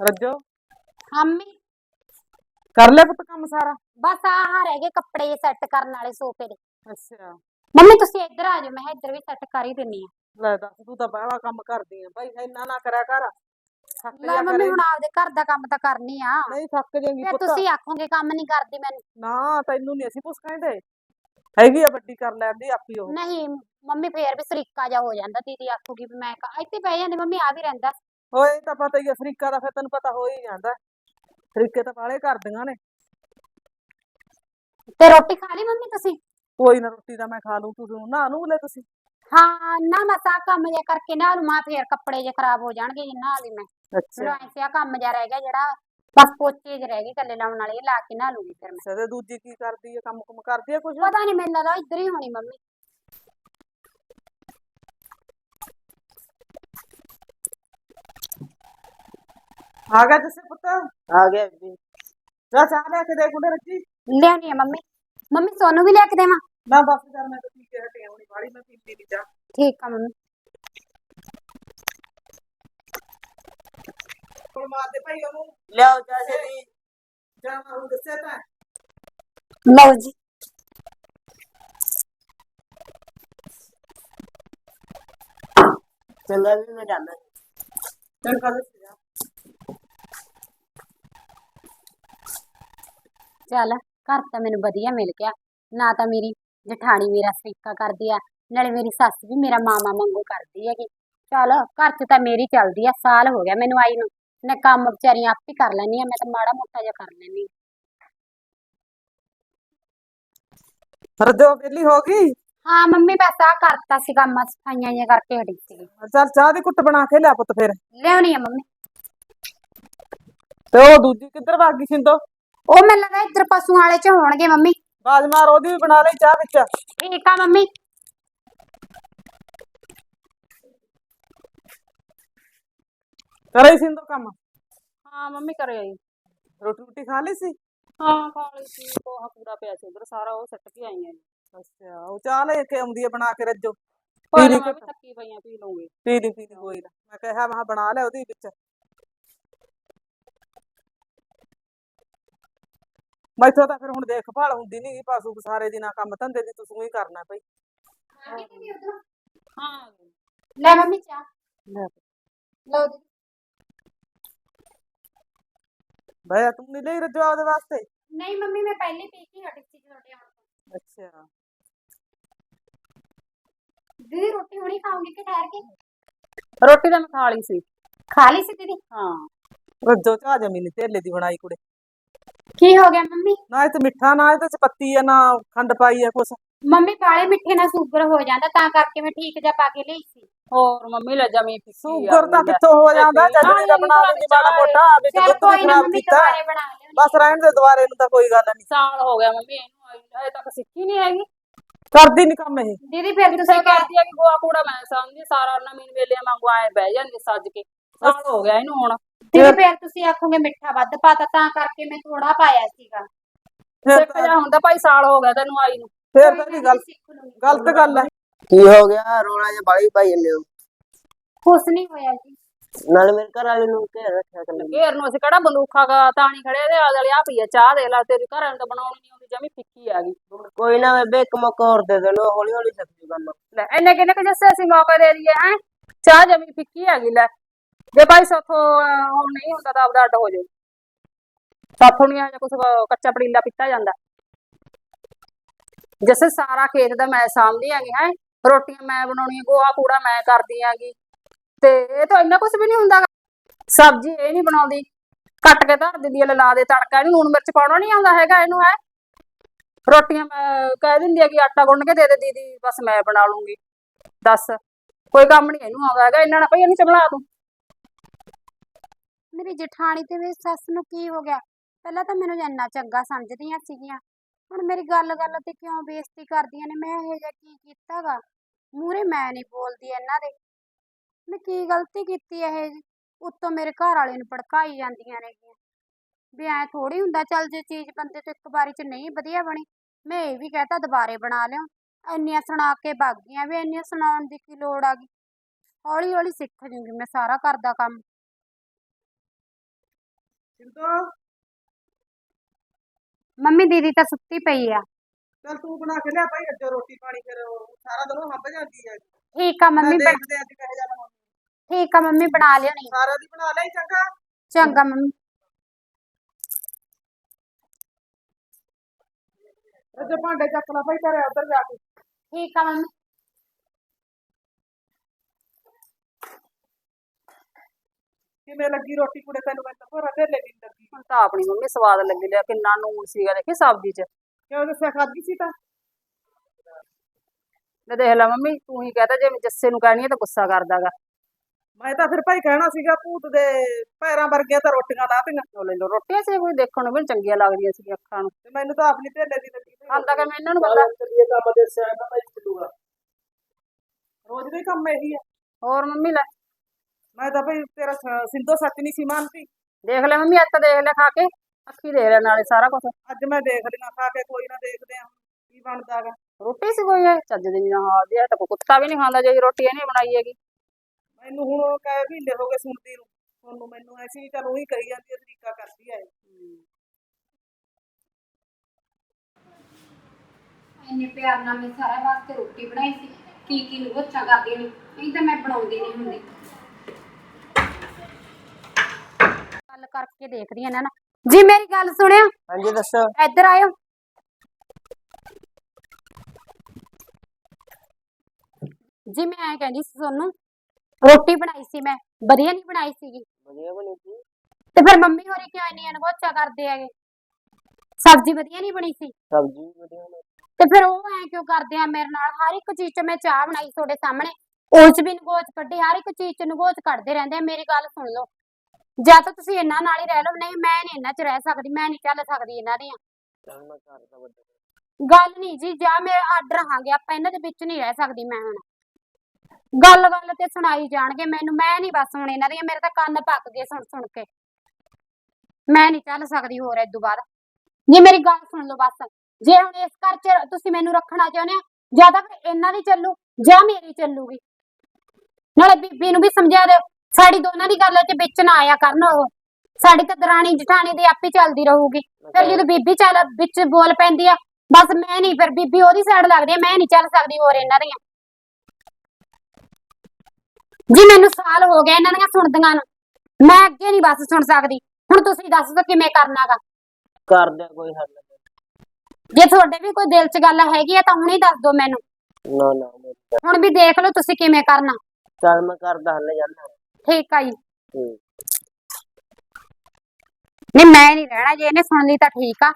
ਰੱਜੋ। Mummy. ਕਰ ਲਿਆ ਪੁੱਤ ਕੰਮ ਸਾਰਾ। ਬਸ ਆਹ ਰਹਿ ਗਏ ਕੱਪੜੇ ਸੈੱਟ ਕਰਨ ਵਾਲੇ ਸੋਫੇ ਦੇ। ਅੱਛਾ। ਮੰਮੀ ਤੁਸੀਂ ਇੱਧਰ ਆ ਜਾਓ ਮੈਂ ਕਿਹਾ ਇੱਧਰ ਵੀ ਸੈੱਟ ਕਰ ਹੀ ਦਿੰਨੀ ਆ। ਲੈ ਦੱਸ ਤੂੰ ਤਾਂ ਬਾਹਲਾ ਕੰਮ ਕਰਦੀ ਆ। ਭਾਈ ਇੰਨਾ ਨਾ ਕਰਿਆ ਕਰ। ਥੱਕ ਲੈ ਜਾ ਮੰਮੀ ਕਰੇ। ਹੁਣ ਆਪਦੇ ਘਰ ਦਾ ਕੰਮ ਤਾਂ ਕਰਨੀ ਆ। ਨਹੀਂ ਥੱਕ ਜਾਏਗੀ ਫਿਰ ਪੁੱਤ। ਤੁਸੀਂ ਆਖੋਗੇ ਕੰਮ ਨਹੀਂ ਕਰਦੀ ਮੈਨੂੰ। ਨਾ ਤੈਨੂੰ ਨਹੀਂ ਅਸੀਂ ਕੁਛ ਕਹਿੰਦੇ। ਹੈਗੀ ਆ ਵੱਡੀ ਕਰ ਲੈਂਦੀ ਆਪੀ ਉਹ। ਨਹੀਂ ਮੰਮੀ ਫੇਰ ਵੀ ਸਰੀਕਾ ਜਾ ਹੋ ਜਾਂਦਾ। ਦੀਦੀ ਆਖੂਗੀ ਵੀ ਮੈਂ ਕ- ਇੱਥੇ ਬਹਿ ਜਾਂਦੀ। ਮੰਮੀ ਆ ਵੀ ਰਹਿੰਦਾ। ਓਏ ਤਾਂ ਪਤਾ ਹੀ ਅਫਰੀਕਾ ਦਾ ਫਿਰ ਤੈਨੂੰ ਪਤਾ ਹੋ ਹੀ ਜਾਂਦਾ। ਅਫਰੀਕੇ ਤਾਂ ਬਾਲੇ ਕਰਦੀਆਂ ਨੇ। ਤੇ ਰੋਟੀ ਖਾ ਲਈ ਮੰਮੀ ਤੁਸੀਂ? ਕੋਈ ਨਾ ਰੋਟੀ ਤਾਂ ਮੈਂ ਖਾ ਲੂੰ ਤੂੰ ਨਾ ਨੂੰ ਲੈ ਤੁਸੀਂ? ਹਾਂ ਨਾ ਮੈਂ ਤਾਂ ਕੰਮ ਜਿਹਾ ਕਰਕੇ ਨਾ ਲਵਾਂ ਫੇਰ ਕੱਪੜੇ ਜੇ ਖਰਾਬ ਹੋ ਜਾਣਗੇ ਜੇ ਨਾ ਲਈ ਮੈਂ। ਅੱਛਾ। ਚਲੋ ਐਸੇ ਆ ਕੰਮ ਜਿਹਾ ਰਹਿ ਗਿਆ ਜਿਹੜਾ ਬਸ ਪੋਚੇ ਜਿਹੇ ਰਹਿ ਗਏ ਕੱਲੇ ਲਾਉਣ ਵਾਲੇ ਲਾ ਕੇ ਨਾ ਲੂਗੀ ਫਿਰ ਮੈਂ। ਸਦੇ ਦੂਜੀ ਕੀ ਕਰਦੀ ਹੈ ਕੰਮ ਕੁਮ ਕਰਦੀ ਹੈ ਕੁਛ? ਪਤਾ ਨਹੀਂ ਮੈਨੂੰ ਲੱਗਾ ਇੱਧਰ ਹੀ ਹੋਣੀ ਮੰਮੀ। ਆ ਗਿਆ ਜਿਸੇ ਪੁੱਤ ਆ ਗਿਆ ਬੀਬੀ ਜਾ ਚਾਹ ਲੈ ਕੇ ਦੇ ਗੁੰਡੇ ਰੱਜੀ ਲਿਆਉਣੀ ਆ ਮੰਮੀ ਮੰਮੀ ਸੋਨੂੰ ਵੀ ਲਿਆ ਕੇ ਦੇਵਾਂ ਨਾ ਬਸ ਕਰ ਮੈਂ ਤਾਂ ਪੀ ਕੇ ਹਟੀ ਆਉਣੀ ਬਾੜੀ ਮੈਂ ਪੀਂਦੀ ਨਹੀਂ ਜਾ ਠੀਕ ਆ ਮੰਮੀ ਕੋਲ ਮਾਰ ਦੇ ਭਾਈ ਉਹਨੂੰ ਲਿਆਓ ਚਾਚੇ ਦੀ ਜਾ ਮੈਂ ਉਹਨੂੰ ਦੱਸਿਆ ਤਾਂ ਲਓ ਜੀ ਚੰਗਾ ਵੀ ਮੈਂ ਜਾਣਾ ਚੱਲ ਕਰ ਚੱਲ ਘਰ ਤਾਂ ਮੈਨੂੰ ਵਧੀਆ ਮਿਲ ਗਿਆ। ਨਾ ਤਾਂ ਮੇਰੀ ਜਠਾਣੀ ਮੇਰਾ ਸਰੀਕਾ ਕਰਦੀ ਆ ਨਾਲੇ ਮੇਰੀ ਸੱਸ ਵੀ ਮੇਰਾ ਮਾਮਾ ਵਾਂਗੂ ਕਰਦੀ ਹੈਗੀ। ਚੱਲ ਘਰ 'ਚ ਤਾਂ ਮੇਰੀ ਚੱਲਦੀ ਆ ਸਾਲ ਹੋ ਗਿਆ ਮੈਨੂੰ ਆਈ ਨੂੰ। ਮੈਂ ਕੰਮ ਵਿਚਾਰੀਆਂ ਆਪ ਹੀ ਕਰ ਲੈਣੀ ਆ ਮੈਂ ਤਾਂ ਮਾੜਾ ਮੋਟਾ ਜਿਹਾ ਕਰ ਲੈਣੀ ਰੱਜੋ ਵਿਹਲੀ ਹੋ ਗਈ? ਹਾਂ ਮੰਮੀ ਬਸ ਆ ਕਰਤਾ ਸੀ ਕੰਮ ਸਫਾਈਆਂ ਜਿਹੀਆਂ ਕਰਕੇ ਹਟੀ ਸੀ ਚੱਲ ਚਾਹ ਦੀ ਕੁੱਟ ਬਣਾ ਕੇ ਲਿਆ ਪੁੱਤ ਫਿਰ। ਲਿਆਉਣੀ ਆ ਮੰਮੀ। ਤੇ ਉਹ ਦੂਜੀ ਕਿੱਧਰ ਭੱਗ ਗਈ ਸਿੰਦੋ? ਉਹ ਮੈਨੂੰ ਲੱਗਾ ਇੱਧਰ ਪਸ਼ੂਆਂ ਵਾਲੇ 'ਚ ਹੋਣਗੇ ਮੰਮੀ। ਬਾਜ ਮਾਰ ਉਹਦੀ ਵੀ ਬਣਾ ਲਈ ਚਾਹ ਵਿੱਚ। ਠੀਕ ਆ ਮੰਮੀ। ਕਰੇ ਸਿੰਦੋ ਕੰਮ? ਹਾਂ ਮੰਮੀ ਕਰੇ ਆਈ। ਰੋਟੀ ਰੋਟੀ ਖਾ ਲਈ ਸੀ? ਹਾਂ ਕਾਲੀ ਸੀ। ਕੋਹਾ ਪੂਰਾ ਪਿਆ ਸੀ ਉਧਰ ਸਾਰਾ ਉਹ ਸੱਟ ਕੇ ਆਈਆਂ ਨੇ। ਅੱਛਾ ਉਹ ਚਾਹ ਲੈ ਕੇ ਆਉਂਦੀ ਹੈ ਬਣਾ ਕੇ ਰੱਜੋ। ਕੋਈ ਪੀ ਨਾ ਲਈ ਮੈਂ ਵੀ ਘੁੱਟ। ਥੱਕੀ ਪਈਆਂ ਪੀ ਲੂੰਗੀ ਪੀ ਲਈ ਪੀ ਲਈ ਕੋਈ ਨਾ। ਮੈਂ ਕਿਹਾ ਮੈਂ ਕਿਹਾ ਬਣਾ ਲੈ ਉਹਦੀ ਵਿੱਚ। ਮੈਥੋਂ ਤਾਂ ਫਿਰ ਹੁਣ ਦੇਖਭਾਲ ਹੁੰਦੀ ਨਹੀਂ ਪਾਸੂ ਸਾਰੇ ਦਿਨਾਂ ਕੰਮ ਧੰਦੇ ਦੀ ਤੁਸੀਂ ਹੀ ਕਰਨਾ ਭਾਈ। ਹਾਂ। ਲੈ ਮੰਮੀ ਚਾਹ। ਲਓ ਜੀ। ਭਈਆ ਤੂੰ ਨਹੀਂ ਲਈ ਰੱਜੋ ਆਪਦੇ ਵਾਸਤੇ? ਨਹੀਂ ਮੰਮੀ ਮੈਂ ਪਹਿਲੇ ਪੀ ਕੇ ਹਟੀ ਸੀ ਤੁਹਾਡੇ ਆਉਣ ਤੋਂ। ਅੱਛਾ। ਦੀਦੀ ਰੋਟੀ ਹੁਣੀ ਖਾਓਗੇ ਕਿ ਠਹਿਰ ਕੇ? ਰੋਟੀ ਤਾਂ ਮੈਂ ਖਾ ਲਈ ਸੀ। ਖਾ ਲਈ ਸੀ ਦੀਦੀ? ਹਾਂ। ਰੱਜੋ ਚਾਹ ਜਮੀਨੀ ਤੇਲੇ ਦੀ ਬਣਾਈ ਕੁੜੇ। ਕੀ ਹੋ ਗਿਆ ਮੰਮੀ? ਨਾ ਇਹ ਤੇ ਮਿੱਠਾ ਨਾ ਇਹ ਤੇ ਪੱਤੀ ਆ ਨਾ ਖੰਡ ਪਾਈ ਆ ਕੁਛ। ਮੰਮੀ ਬਾਲੇ ਮਿੱਠੇ ਨਾਲ ਸ਼ੂਗਰ ਹੋ ਜਾਂਦਾ ਤਾਂ ਕਰਕੇ ਮੈਂ ਠੀਕ ਜਾ ਪਾ ਕੇ ਲਈ ਸੀ। ਹੋਰ ਮੰਮੀ ਲੈ ਜਾ ਮੀ ਪਿੱਛੀ ਸ਼ੂਗਰ ਤਾਂ ਕਿੱਥੋਂ ਹੋ ਜਾਂਦਾ ਜੱਜਣੀ ਦਾ ਬਣਾ ਲੈਂਦੀ ਮਾੜਾ ਮੋਟਾ ਵਿੱਚ ਦੁੱਧ ਕੋਈ ਵੀ ਖਰਾਬ ਕੀਤਾ। ਬਸ ਰਹਿਣ ਦੇ ਦੁਬਾਰੇ ਨੂੰ ਤਾਂ ਕੋਈ ਗੱਲ ਨਹੀਂ। ਸਾਲ ਹੋ ਗਿਆ ਮੰਮੀ ਇਹਨੂੰ ਆਈ ਨੂੰ, ਹਜੇ ਤੱਕ ਸਿੱਖੀ ਨਹੀਂ ਹੈਗੀ। ਕਰਦੀ ਨਹੀਂ ਕੰਮ ਇਹ। ਦੀਦੀ ਫਿਰ ਤੁਸੀਂ ਕਹਿੰਦੀ ਆ ਕਿ ਗੋਆ ਕੂੜਾ ਮੈਂ ਸਮਝਦੀ ਸਾਰਾ ਨਵੀਨ ਵੇਲੇ ਵਾਂਗੂ ਆਏ ਬਹਿ ਜਾਂਦੇ ਸੱਜ ਕੇ। ਸਾਲ ਹੋ ਗਿਆ ਇਹਨੂੰ ਹੁਣ। ਦੀਦੀ ਫਿਰ ਤੁਸੀਂ ਆਖੋਗੇ ਮਿੱਠਾ ਵੱਧ ਪਾਤਾ ਤਾਂ ਕਰਕੇ ਮੈਂ ਥੋੜਾ ਪਾਇਆ ਸੀਗਾ। ਫਿਰ ਸਿੱਖ ਜਾ ਹੁੰਦਾ ਭਾਈ ਸਾਲ ਹੋ ਗਿਆ ਤੈਨੂੰ ਆਈ ਨੂੰ। ਫਿਰ ਤਾਂ ਨਹੀਂ ਗੱਲ ਸਿੱਖ ਲੂੰਗੀ। ਗਲਤ ਗੱਲ ਹੈ। ਕੀ ਹੋ ਗਿਆ? ਰੋਣਾ ਜਿਹਾ ਬਾਲੀ ਪਾਈ ਜਾਂਦੇ ਹੋ। ਕੁਛ ਨਹੀਂ ਹੋਇਆ ਜੀ। ਨਾਲ ਮੇਰੇ ਘਰ ਵਾਲੇ ਨੂੰ ਘੇਰ ਰੱਖਿਆ ਕਰ ਘੇਰ ਨੂੰ ਅਸੀਂ ਕਿਹੜਾ ਬੰਦੂਖਾ ਗਾ ਤਾਣੀ ਖੜੇ ਦੇ ਆ ਪਈ ਆ ਚਾਹ ਦੇ ਲਾ ਤੇਰੀ ਘਰਾਂ ਨੂੰ ਤਾਂ ਬਣਾਉਣੀ ਨਹੀਂ ਆਉਂਦੀ ਜਮੀ ਫਿੱਕੀ ਆ ਗਈ। ਕੋਈ ਨਾ ਬੇਬੇ ਇੱਕ ਮੌਕਾ ਹੋਰ ਦੇ ਦੇਣਾ ਹੌਲੀ ਹੌਲੀ ਸੱਚੀ ਗੱਲ। ਲੈ ਇੰਨੇ ਕਿੰਨੇ ਕਿ ਜੱਸੇ ਅਸੀਂ ਮੌਕਾ ਦੇ ਦਈਏ ਹੈ? ਚਾਹ ਜਮੀ ਫਿੱਕੀ ਹੈਗੀ ਲੈ। ਜੇ ਭਾਈ ਸਾਥੋਂ ਹੁਣ ਨਹੀਂ ਹੁੰਦਾ ਤਾਂ ਆਪਦਾ ਅੱਡ ਹੋ ਜਾਓ ਸਾਥੋਂ ਨਹੀਂ ਆ ਜਾਂ ਕੁਛ ਕੱਚਾ ਪੜੀਲਾ ਪੀਤਾ ਜਾਂਦਾ। ਜੱਸੇ ਸਾਰਾ ਖੇਤ ਦਾ ਮੈਂ ਸਾਂਭਦੀ ਹੈਗੀ, ਹੈ। ਰੋਟੀਆਂ ਮੈਂ ਬਣਾਉਣੀਆਂ, ਗੋਹਾ ਕੂੜਾ ਮੈਂ ਕਰਦੀ ਹੈਗੀ। ਤੇ ਇਹ ਤਾਂ ਇੰਨਾ ਕੁਛ ਵੀ ਨਹੀਂ ਹੁੰਦਾ। ਸਬਜ਼ੀ ਇਹ ਨਹੀਂ ਬਣਾਉਂਦੀ। ਕੱਟ ਕੇ ਧਰ ਦਿੰਦੀ ਹੈ ਲਾ ਦੇ ਤੜਕਾ। ਇਹਨੂੰ ਲੂਣ ਮਿਰਚ ਪਾਉਣਾ ਨਹੀਂ ਆਉਂਦਾ ਹੈਗਾ ਇਹਨੂੰ, ਹੈ। ਰੋਟੀਆਂ ਮੈਂ ਕਹਿ ਦਿੰਦੀ ਆ ਕਿ ਆਟਾ ਗੁੰਨ ਕੇ ਦੇ ਦੇ ਦੀਦੀ, ਬਸ ਮੈਂ ਬਣਾ ਲੂੰਗੀ। ਦੱਸ। ਕੋਈ ਕੰਮ ਨਹੀਂ ਇਹਨੂੰ ਆਉਂਦਾ ਹੈਗਾ। ਇਹਨਾਂ ਨਾਲ ਭਈ, ਇਹਨੂੰ ਚਬਲਾ ਦੂੰ ਮੇਰੀ ਜਠਾਣੀ ਤੇ ਮੇਰੀ ਸੱਸ ਨੂੰ ਕੀ ਹੋ ਗਿਆ? ਪਹਿਲਾਂ ਤਾਂ ਮੈਨੂੰ ਇੰਨਾ ਚੰਗਾ ਸਮਝਦੀਆਂ ਸੀਗੀਆਂ। ਹੁਣ ਮੇਰੀ ਗੱਲ ਗੱਲ ਤੇ ਕਿਉਂ ਬੇਇੱਜ਼ਤੀ ਕਰਦੀਆਂ ਨੇ? ਮੈਂ ਇਹ ਜਿਹਾ ਕੀ ਕੀਤਾਗਾ? ਮੂਰੇ ਮੈਂ ਨਹੀਂ ਬੋਲਦੀ ਇਹਨਾਂ ਦੇ। ਮੈਂ ਕੀ ਗਲਤੀ ਕੀਤੀ ਇਹ? ਜਿਹੀ ਉੱਤੋਂ ਮੇਰੇ ਘਰ ਵਾਲੇ ਨੂੰ ਭੜਕਾਈ ਜਾਂਦੀਆਂ ਨੇਗੀਆਂ। ਵੀ ਐ ਥੋੜੀ ਹੁੰਦਾ ਚੱਲ ਜੇ ਚੀਜ਼ ਬੰਦੇ ਤੋਂ ਇੱਕ ਵਾਰੀ ਚ ਨਹੀਂ ਵਧੀਆ ਬਣੀ, ਮੈਂ ਇਹ ਵੀ ਕਹਤਾ ਦੁਬਾਰੇ ਬਣਾ ਲਿਓ। ਇੰਨੀਆਂ ਸੁਣਾ ਕੇ ਭੱਗ ਗਈਆਂ ਵੀ ਇੰਨੀਆਂ ਸੁਣਾਉਣ ਦੀ ਕੀ ਲੋੜ ਆ ਗਈ? ਹੌਲੀ ਹੌਲੀ ਸਿੱਖ ਜੂੰਗੀ ਮੈਂ ਸਾਰਾ ਘਰ ਦਾ ਕੰਮ। ਮੰਮੀ ਦੀਦੀ ਤਾਂ ਸੁੱਤੀ ਪਈ ਆ। ਚੱਲ ਤੂੰ ਬਣਾ ਕੇ ਲਿਆ ਭਾਈ ਅੱਜ ਰੋਟੀ ਪਾਣੀ ਫਿਰ ਉਹ ਸਾਰਾ ਦਿਨ ਉਹ ਹੱਬ ਜਾਂਦੀ ਹੈ ਠੀਕ ਆ ਮੰਮੀ ਬਣ- ਦੇਖਦੇ ਅੱਜ ਕਹੇ ਜਾਣਾ ਠੀਕ ਆ ਮੰਮੀ ਬਣਾ ਲਿਓਣੀ ਸਾਰਾ ਦੀ ਬਣਾ ਲਈ ਚੰਗਾ? ਚੰਗਾ ਮੰਮੀ। ਅੱਜ ਭਾਂਡੇ ਚੱਕ ਲਾ ਭਾਈ ਘਰੇ ਉੱਧਰ ਜਾ ਕੇ। ਠੀਕ ਆ ਮੰਮੀ। ਕਿਵੇਂ ਲੱਗੀ ਰੋਟੀ ਕੁੜੇ ਤੈਨੂੰ ਮੈਂ ਤਾਂ ਭੋਰਾ ਢੇਲੇ ਦੀ ਲੱਗੀ। ਹੁਣ ਤਾਂ ਆਪਣੀ ਮੰਮੀ ਸਵਾਦ ਲੱਗੀ ਲਿਆ ਕਿੰਨਾ ਨੂਣ ਸੀਗਾ ਦੇਖੀ ਸਬਜ਼ੀ 'ਚ। ਕਿਉਂ ਦੱਸਿਆ ਖਾਧੀ ਸੀ ਤਾਂ? ਤੇ ਦੇਖ ਲੈ ਮੰਮੀ ਤੂੰ ਹੀ ਕਹਤਾ ਜੇ ਮੈਂ ਜੱਸੇ ਨੂੰ ਕਹਿਣੀ ਹੈ ਤਾਂ ਗੁੱਸਾ ਕਰਦਾਗਾ। ਮੈਂ ਤਾਂ ਫਿਰ ਭਾਈ ਕਹਿਣਾ ਸੀਗਾ ਭੂਤ ਦੇ ਪੈਰਾਂ ਵਰਗੀਆਂ ਤਾਂ ਰੋਟੀਆਂ ਲਾਤੀਆਂ ਉਹ ਲੈ ਲਓ ਰੋਟੀਆਂ ਸੀ ਕੋਈ ਦੇਖਣ ਨੂੰ ਵੀ ਚੰਗੀਆਂ ਲੱਗਦੀਆਂ ਸੀ ਅੱਖਾਂ ਨੂੰ। ਤੇ ਮੈਨੂੰ ਤਾਂ ਆਪਣੀ ਢੇਲੇ ਦੀ ਲੱਗੀ। ਆਂਦਾ ਕਿ ਮੈਂ ਇਹਨਾਂ ਨੂੰ ਬੰਦਾ? ਰੋਜ਼ ਦੇ ਕੰਮ ਇਹੀ ਹੈ ਹੋਰ ਮੰਮੀ ਲੈ। ਮੈਂ ਤਾਂ ਭਾਈ ਤੇਰਾ ਸ- ਸਿੰਧੋ ਸੱਚ ਨਹੀਂ ਸੀ ਮੰਨਦੀ। ਦੇਖ ਲੈ ਮੰਮੀ ਅੱਜ ਤਾਂ ਦੇਖ ਲੈ ਖਾ ਕੇ। ਅੱਖੀ ਦੇਖ ਲੈ ਨਾਲੇ ਸਾਰਾ ਕੁਝ ਅੱਜ ਮੈਂ ਦੇਖ ਲਿਆ ਖਾ ਕੇ ਕੋਈ ਨਾ ਦੇਖਦੇ ਆ ਕੀ ਬਣਦਾਗਾ ਰੋਟੀ ਸੀ ਕੋਈ ਇਹ? ਚੱਜ ਦੀ ਨਾ ਹਾਂ ਦੀ ਤਾਂ ਕੋਈ ਕੁੱਤਾ ਵੀ ਨਹੀਂ ਖਾਂਦਾ ਜੇ ਰੋਟੀ ਇਹਨੇ ਬਣਾਈ ਹੈਗੀ। ਮੈਨੂੰ ਹੁਣ ਕਹੇ ਮਹੀਨੇ ਹੋ ਗਏ ਸੁਣਦੀ ਨੂੰ। ਤੁਹਾਨੂੰ ਮੈਨੂੰ ਐਸੀ ਵੀ ਚਲ ਉਹੀ ਕਹੀ ਜਾਂਦੀ ਹੈ ਤਰੀਕਾ ਕਰਦੀ ਹੈ ਇੰਨੇ ਪਿਆਰ ਨਾਲ ਮੈਂ ਸਾਰਾ ਵਾਸਤੇ ਰੋਟੀ ਬਣਾਈ ਸੀ। ਕੀ ਕੀ ਨੂੰ ਬੱਚਾ ਕਰਦੀ ਨਹੀਂ ਨਹੀਂ ਤਾਂ ਮੈਂ ਬਣਾਉਂਦੀ ਨਹੀਂ ਹੁੰਦੀ। ਗੱਲ ਕਰਕੇ ਦੇਖਦੀ ਆ ਨਾ ਜੀ ਮੇਰੀ ਗੱਲ ਸੁਣਿਓ। ਹਾਂਜੀ ਦੱਸੋ। ਇੱਧਰ ਆਇਓ। ਜੀ ਮੈਂ ਐ ਕਹਿੰਦੀ ਸੀ ਤੁਹਾਨੂੰ ਰੋਟੀ ਬਣਾਈ ਸੀ ਮੈਂ ਵਧੀਆ ਨਹੀਂ ਬਣਾਈ ਸੀਗੀ। ਵਧੀਆ ਬਣੀ ਸੀ। ਤੇ ਫਿਰ ਮੰਮੀ ਹੋਰੀ ਕਿਉਂ ਇੰਨੀ ਅਣਗੋਚਾ ਕਰਦੇ ਹੈਗੇ? ਸਬਜ਼ੀ ਵਧੀਆ ਨਹੀਂ ਬਣੀ ਸੀ। ਸਬਜ਼ੀ ਵਧੀਆ ਬਣੀ। ਤੇ ਫਿਰ ਉਹ ਐ ਕਿਉਂ ਕਰਦੇ ਆ ਮੇਰੇ ਨਾਲ? ਹਰ ਇੱਕ ਚੀਜ਼ 'ਚ ਮੈਂ ਚਾਹ ਬਣਾਈ ਤੁਹਾਡੇ ਸਾਹਮਣੇ। ਉਹ 'ਚ ਵੀ ਨਗੋਚ ਕੱਢੀ ਹਰ ਇੱਕ ਚੀਜ਼ 'ਚ ਨਗੋਚ ਕੱਢਦੇ ਰਹਿੰਦੇ ਆ। ਮੇਰੀ ਗੱਲ ਸੁਣ ਲਓ। ਜਾਂ ਤਾਂ ਤੁਸੀਂ ਇਹਨਾਂ ਨਾਲ ਹੀ ਰਹਿ ਲਓ ਨਹੀਂ ਮੈਂ ਨਹੀਂ ਇਹਨਾਂ 'ਚ ਰਹਿ ਸਕਦੀ ਮੈਂ ਨਹੀਂ ਚੱਲ ਸਕਦੀ ਇਹਨਾਂ ਦੀਆਂ। ਚੱਲ ਮੈਂ ਘਰ ਦਾ ਵੱਡਾ ਗੱਲ ਨਹੀਂ ਜੀ ਜਾਂ ਮੈਂ ਅੱਡ ਰਹਾਂਗੇ ਆਪਾਂ ਇਹਨਾਂ ਦੇ ਵਿੱਚ ਨਹੀਂ ਰਹਿ ਸਕਦੀ ਮੈਂ ਹੁਣ। ਗੱਲ ਗੱਲ ਤੇ ਸੁਣਾਈ ਜਾਣਗੇ ਮੈਨੂੰ ਮੈਂ ਨਹੀਂ ਬਸ ਹੁਣ ਇਹਨਾਂ ਦੀਆਂ ਮੇਰੇ ਤਾਂ ਕੰਨ ਪੱਕ ਗਏ ਸੁਣ ਸੁਣ ਕੇ। ਮੈਂ ਨਹੀਂ ਚੱਲ ਸਕਦੀ ਹੋਰ ਇਦੋਂ ਬਾਅਦ। ਜੇ ਮੇਰੀ ਗੱਲ ਸੁਣ ਲਓ ਬਸ ਜੇ ਹੁਣ ਇਸ ਘਰ 'ਚ ਤੁਸੀਂ ਮੈਨੂੰ ਰੱਖਣਾ ਚਾਹੁੰਦੇ ਆ ਜਾਂ ਤਾਂ ਫਿਰ ਇਹਨਾਂ ਦੀ ਚੱਲੂ ਜਾਂ ਮੇਰੀ ਚੱਲੂਗੀ। ਨਾਲੇ ਬੀਬੀ ਨੂੰ ਵੀ ਸਮਝਾ ਦਿਓ। ਸਾਡੀ ਦੋਨਾਂ ਦੀ ਗੱਲ 'ਚ ਵਿੱਚ ਨਾ ਆਇਆ ਕਰਨ ਉਹ। ਸਾਡੀ ਤਾਂ ਦਰਾਣੀ ਜਠਾਣੀ ਦੀ ਆਪੇ ਚੱਲਦੀ ਰਹੂਗੀ। ਫਿਰ ਜਦੋਂ ਬੀਬੀ ਚੱਲ ਵਿੱਚ ਬੋਲ ਪੈਂਦੀ ਆ ਬਸ ਮੈਂ ਨਹੀਂ ਫਿਰ ਬੀਬੀ ਉਹਦੀ ਸਾਈਡ ਲੱਗਦੀ ਆ ਮੈਂ ਨਹੀਂ ਚੱਲ ਸਕਦੀ ਹੋਰ ਇਹਨਾਂ ਦੀਆਂ। ਜੀ ਮੈਨੂੰ ਸਾਲ ਹੋ ਗਿਆ ਇਹਨਾਂ ਦੀਆਂ ਸੁਣਦੀਆਂ ਨੂੰ। ਮੈਂ ਅੱਗੇ ਨਹੀਂ ਬਸ ਸੁਣ ਸਕਦੀ। ਹੁਣ ਤੁਸੀਂ ਦੱਸ ਦਿਓ ਕਿਵੇਂ ਕਰਨਾਗਾ ਕਰ ਦਿਆ ਕੋਈ ਹੱਲ ਜੇ ਤੁਹਾਡੇ ਵੀ ਕੋਈ ਦਿਲ 'ਚ ਗੱਲ ਹੈਗੀ ਆ ਤਾਂ ਹੁਣੇ ਦੱਸ ਦਿਓ ਮੈਨੂੰ। ਨਾ ਨਾ ਕਰ- ਹੁਣ ਵੀ ਦੇਖ ਲਓ ਤੁਸੀਂ ਕਿਵੇਂ ਕਰਨਾ। ਚੱਲ ਮੈਂ ਘਰ ਦਾ ਹੱਲ ਜਾਣਾ ਠੀਕ ਆ ਜੀ। ਨਹੀਂ ਮੈਂ ਨਹੀਂ ਰਹਿਣਾ ਜੇ ਇਹਨੇ ਸੁਣ ਲਈ ਤਾਂ ਠੀਕ ਆ।